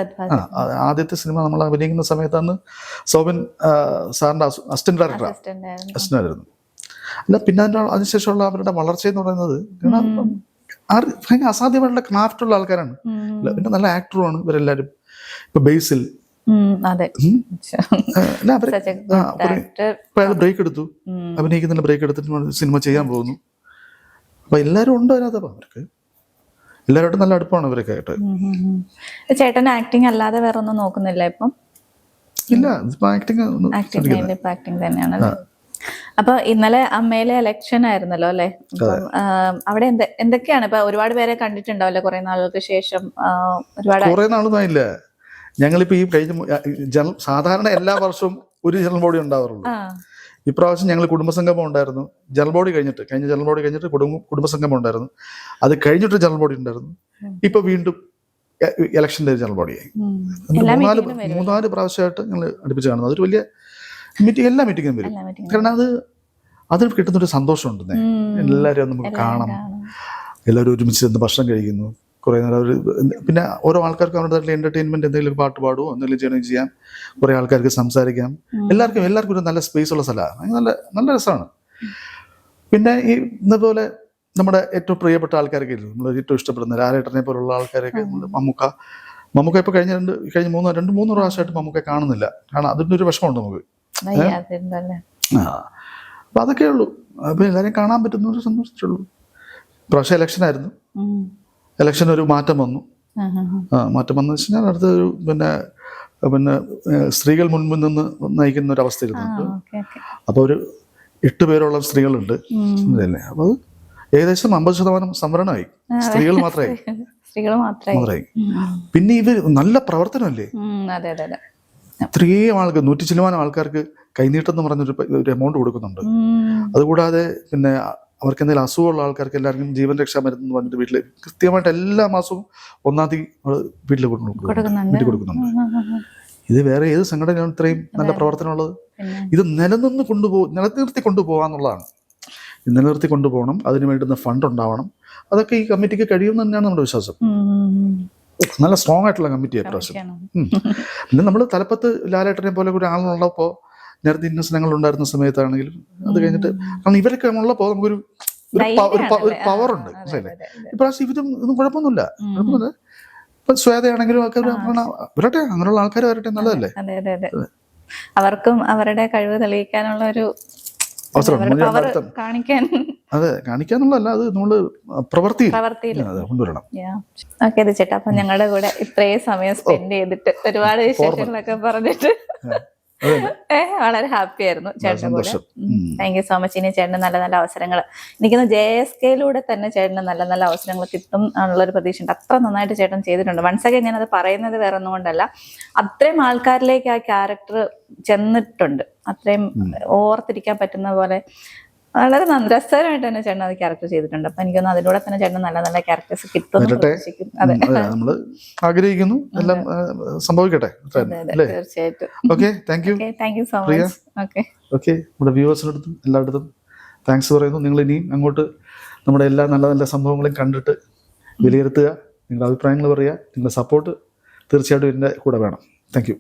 ആദ്യത്തെ സിനിമ നമ്മൾ അഭിനയിക്കുന്ന സമയത്താണ് സോബിൻ സാറിന്റെ അസിസ്റ്റന്റ് ഡയറക്ടർ അസിസ്റ്റന്റ് ആയിരുന്നു. അല്ല പിന്നെ അതിന്റെ അതിനുശേഷമുള്ള അവരുടെ വളർച്ച എന്ന് പറയുന്നത് ഭയങ്കര അസാധ്യമായിട്ടുള്ള ക്രാഫ്റ്റ് ഉള്ള ആൾക്കാരാണ്. പിന്നെ നല്ല ആക്ടറുമാണ് ഇവരെല്ലാരും. ഇപ്പൊ ബേസിൽ. ബ്രേക്ക് എടുത്തു. അഭിനയിക്കുന്നതിന് ബ്രേക്ക് എടുത്തിട്ട് സിനിമ ചെയ്യാൻ പോകുന്നു. അപ്പൊ എല്ലാരും ഉണ്ടോ അതിനകത്ത്? അവർക്ക് എല്ലാവരോട്ടും നല്ല അടുപ്പമാണ് ഇവരൊക്കെ ആയിട്ട്. ചേട്ടൻ ആക്ടിങ് അല്ലാതെ വേറെ ഒന്നും നോക്കുന്നില്ല ഇപ്പം? ഇല്ല ആക്ടിങ് ആക്ടിങ് തന്നെയാണ് അപ്പൊ ഇന്നലെ അമ്മയിലെ ഇലക്ഷൻ ആയിരുന്നല്ലോ അല്ലെ? അവിടെ എന്ത് എന്തൊക്കെയാണ് ഇപ്പൊ ഒരുപാട് പേരെ കണ്ടിട്ടുണ്ടാവില്ല കുറെ നാളുകൾക്ക് ശേഷം ഒരുപാട് കുറെ നാളൊന്നും ആയില്ല ഞങ്ങളിപ്പോ ഈ കഴിഞ്ഞ സാധാരണ എല്ലാ വർഷവും ഒരു ജനറൽ ബോഡി ഉണ്ടാവാറുള്ളൂ. ഇപ്രാവശ്യം ഞങ്ങൾ കുടുംബസംഗമം ഉണ്ടായിരുന്നു. ജനറൽ ബോഡി കഴിഞ്ഞിട്ട് കഴിഞ്ഞ ജനറൽ ബോഡി കഴിഞ്ഞിട്ട് കുടുംബ കുടുംബസംഗമം ഉണ്ടായിരുന്നു. അത് കഴിഞ്ഞിട്ട് ജനറൽ ബോഡി ഉണ്ടായിരുന്നു. ഇപ്പൊ വീണ്ടും ഇലക്ഷന്റെ ജനറൽ ബോഡിയായി മൂന്നാൽ മൂന്നാൽ പ്രാവശ്യമായിട്ട് ഞങ്ങൾ അടുപ്പിച്ച് കാണുന്നു അതൊരു വലിയ മീറ്റിംഗ് എല്ലാ മീറ്റിങ്ങും വരും. കാരണം അത് അതിന് കിട്ടുന്നൊരു സന്തോഷമുണ്ടെന്നേ. എല്ലാവരും നമുക്ക് കാണാം എല്ലാവരും ഒരുമിച്ച് ഭക്ഷണം കഴിക്കുന്നു. കുറേ നേരം അവർ പിന്നെ ഓരോ ആൾക്കാർക്ക് അവരുടെ എന്റർടൈൻമെന്റ് എന്തെങ്കിലും പാട്ട് പാടുമോ എന്തെങ്കിലും ചെയ്യണമെങ്കിൽ ചെയ്യാം. കുറേ ആൾക്കാർക്ക് സംസാരിക്കാം. എല്ലാവർക്കും എല്ലാവർക്കും ഒരു നല്ല സ്പേസ് ഉള്ള സ്ഥലമാണ്. നല്ല നല്ല രസമാണ്. പിന്നെ ഈ ഇന്നപോലെ നമ്മുടെ ഏറ്റവും പ്രിയപ്പെട്ട ആൾക്കാരൊക്കെ ഇല്ലേ? നമ്മൾ ഏറ്റവും ഇഷ്ടപ്പെടുന്ന ലാലേട്ടനെ പോലുള്ള ആൾക്കാരൊക്കെ മമ്മൂക്ക. മമ്മൂക്ക ഇപ്പൊ കഴിഞ്ഞ രണ്ട് കഴിഞ്ഞ മൂന്ന് രണ്ട് മൂന്ന് പ്രാവശ്യമായിട്ട് മമ്മൂക്ക കാണുന്നില്ല. കാരണം അതിന്റെ ഒരു വിഷമമുണ്ട് നമുക്ക്. ആ. അപ്പൊ അതൊക്കെ ഉള്ളൂ. അപ്പൊ എല്ലാവരെയും കാണാൻ പറ്റുന്ന ഒരു സന്തോഷിച്ചുള്ളൂ പ്രാവശ്യം ഉം. ഇലക്ഷൻ ഒരു മാറ്റം വന്നു. ആ, മാറ്റം വന്നു വെച്ച് കഴിഞ്ഞാൽ അടുത്ത ഒരു പിന്നെ പിന്നെ സ്ത്രീകൾ മുൻപിൽ നിന്ന് നയിക്കുന്ന ഒരു അവസ്ഥ ഇരുന്നുണ്ട്. അപ്പോൾ ഒരു എട്ട് പേരോളം സ്ത്രീകളുണ്ട്. ഉം. അപ്പോൾ ഏകദേശം അമ്പത് ശതമാനം സംവരണമായി. സ്ത്രീകൾ മാത്രമായി സ്ത്രീകൾ മാത്രമേ. [LAUGHS] മാത്രമായി പിന്നെ ഇവർ നല്ല പ്രവർത്തനമല്ലേ? ഇത്രയും ആൾക്ക് നൂറ്റി ശതമാനം ആൾക്കാർക്ക് കൈനീട്ടം എന്ന് പറഞ്ഞൊരു ഒരു എമൗണ്ട് കൊടുക്കുന്നുണ്ട്. അതുകൂടാതെ പിന്നെ അവർക്ക് എന്തെങ്കിലും അസുഖമുള്ള ആൾക്കാർക്ക് എല്ലാവർക്കും ജീവൻ രക്ഷാ മരുന്ന് എന്ന് പറഞ്ഞിട്ട് വീട്ടിൽ കൃത്യമായിട്ട് എല്ലാ മാസവും ഒന്നാം തീയതി നമ്മൾ വീട്ടിൽ കൊടുക്കുന്നുണ്ട്. കൊടുക്കുന്നുണ്ട്. വീട്ടിൽ കൊടുക്കുന്നുണ്ട്. ഇത് വേറെ ഏത് സംഘടനയാണ് ഇത്രയും നല്ല പ്രവർത്തനമുള്ളത്? ഉള്ളത് ഇത് നിലനിന്ന് കൊണ്ടുപോ നിലനിർത്തി കൊണ്ടുപോകാന്നുള്ളതാണ്. നിലനിർത്തി കൊണ്ടുപോകണം അതിന് വേണ്ടുന്ന ഫണ്ട് ഉണ്ടാവണം. അതൊക്കെ ഈ കമ്മിറ്റിക്ക് കഴിയുമെന്ന് തന്നെയാണ് നമ്മുടെ വിശ്വാസം. നല്ല സ്ട്രോങ് ആയിട്ടുള്ള കമ്മിറ്റിയാണ്. പ്രാവശ്യം പിന്നെ നമ്മൾ തലപ്പത്ത് ലാലേട്ടനെ പോലെ ഒരു ആളുള്ളപ്പോൾ നേരത്തെ ഇന്നസനങ്ങൾ ഉണ്ടായിരുന്ന സമയത്താണെങ്കിലും അത് കഴിഞ്ഞിട്ട് കാരണം ഇവരൊക്കെ ഉള്ളപ്പോൾ നമുക്കൊരു ഒരു? പവർ ഉണ്ട്. അതെ. ഇപ്രാവശ്യം ഇവരും ഇതൊന്നും കുഴപ്പമൊന്നുമില്ല. കുഴപ്പമൊന്നുമില്ല. ഇപ്പൊ സ്വേതയാണെങ്കിലും ഒക്കെ വരട്ടെ അങ്ങനെയുള്ള ആൾക്കാർ വരട്ടെ നല്ലതല്ലേ? അവർക്കും അവരുടെ കഴിവ് തെളിയിക്കാനുള്ള ഒരു അവസരം കാണിക്കാൻ. അതെ കാണിക്കാന്നുള്ളതല്ല അത് നമ്മൾ പ്രവർത്തി കൊണ്ടുവരണം. ഓക്കെ ചേട്ടാ അപ്പൊ ഞങ്ങളുടെ കൂടെ ഇത്രയും സമയം സ്പെൻഡ് ചെയ്തിട്ട് ഒരുപാട് വിശേഷങ്ങളൊക്കെ പറഞ്ഞിട്ട്. വളരെ ഹാപ്പി ആയിരുന്നു ചേട്ടൻ കൂടെ. താങ്ക് യു സോ മച്ച് ഇനി ചേട്ടന് നല്ല നല്ല അവസരങ്ങൾ എനിക്കൊന്ന് ജെ എസ് കെയിലൂടെ തന്നെ ചേട്ടന് നല്ല നല്ല അവസരങ്ങൾ കിട്ടും എന്നുള്ള ഒരു പ്രതീക്ഷ ഉണ്ട് അത്ര നന്നായിട്ട് ചേട്ടൻ ചെയ്തിട്ടുണ്ട്. വൺസ് അഗൈൻ ഞാനത് പറയുന്നത് വേറെ ഒന്നും കൊണ്ടല്ല. അത്രയും ആൾക്കാരിലേക്ക് ആ ക്യാരക്ടർ ചെന്നിട്ടുണ്ട്. അത്രയും ഓർത്തിരിക്കാൻ പറ്റുന്ന പോലെ വളരെ നന്ദി രസകരമായിട്ട് തന്നെ ചേട്ടൻ അത് ക്യാരക്ടർ ചെയ്തിട്ടുണ്ട്. അപ്പൊ എനിക്കൊന്ന് അതിലൂടെ തന്നെ ചേട്ടൻ നല്ല നല്ല ക്യാരക്ടേഴ്സ് കിട്ടും അതെ. നമ്മൾ ആഗ്രഹിക്കുന്നു. എല്ലാം സംഭവിക്കട്ടെ. തീർച്ചയായിട്ടും. Okay thank you okay thank you so much okay okay നമ്മുടെ വ്യൂവേഴ്സിനടുത്തും എല്ലായിടത്തും താങ്ക്സ് പറയുന്നു. നിങ്ങൾ ഇനിയും അങ്ങോട്ട് നമ്മുടെ എല്ലാ നല്ല നല്ല സംഭവങ്ങളും കണ്ടിട്ട് വിലയിരുത്തുക. നിങ്ങളുടെ അഭിപ്രായങ്ങൾ പറയുക. നിങ്ങളുടെ സപ്പോർട്ട് തീർച്ചയായിട്ടും എന്റെ കൂടെ വേണം. Thank you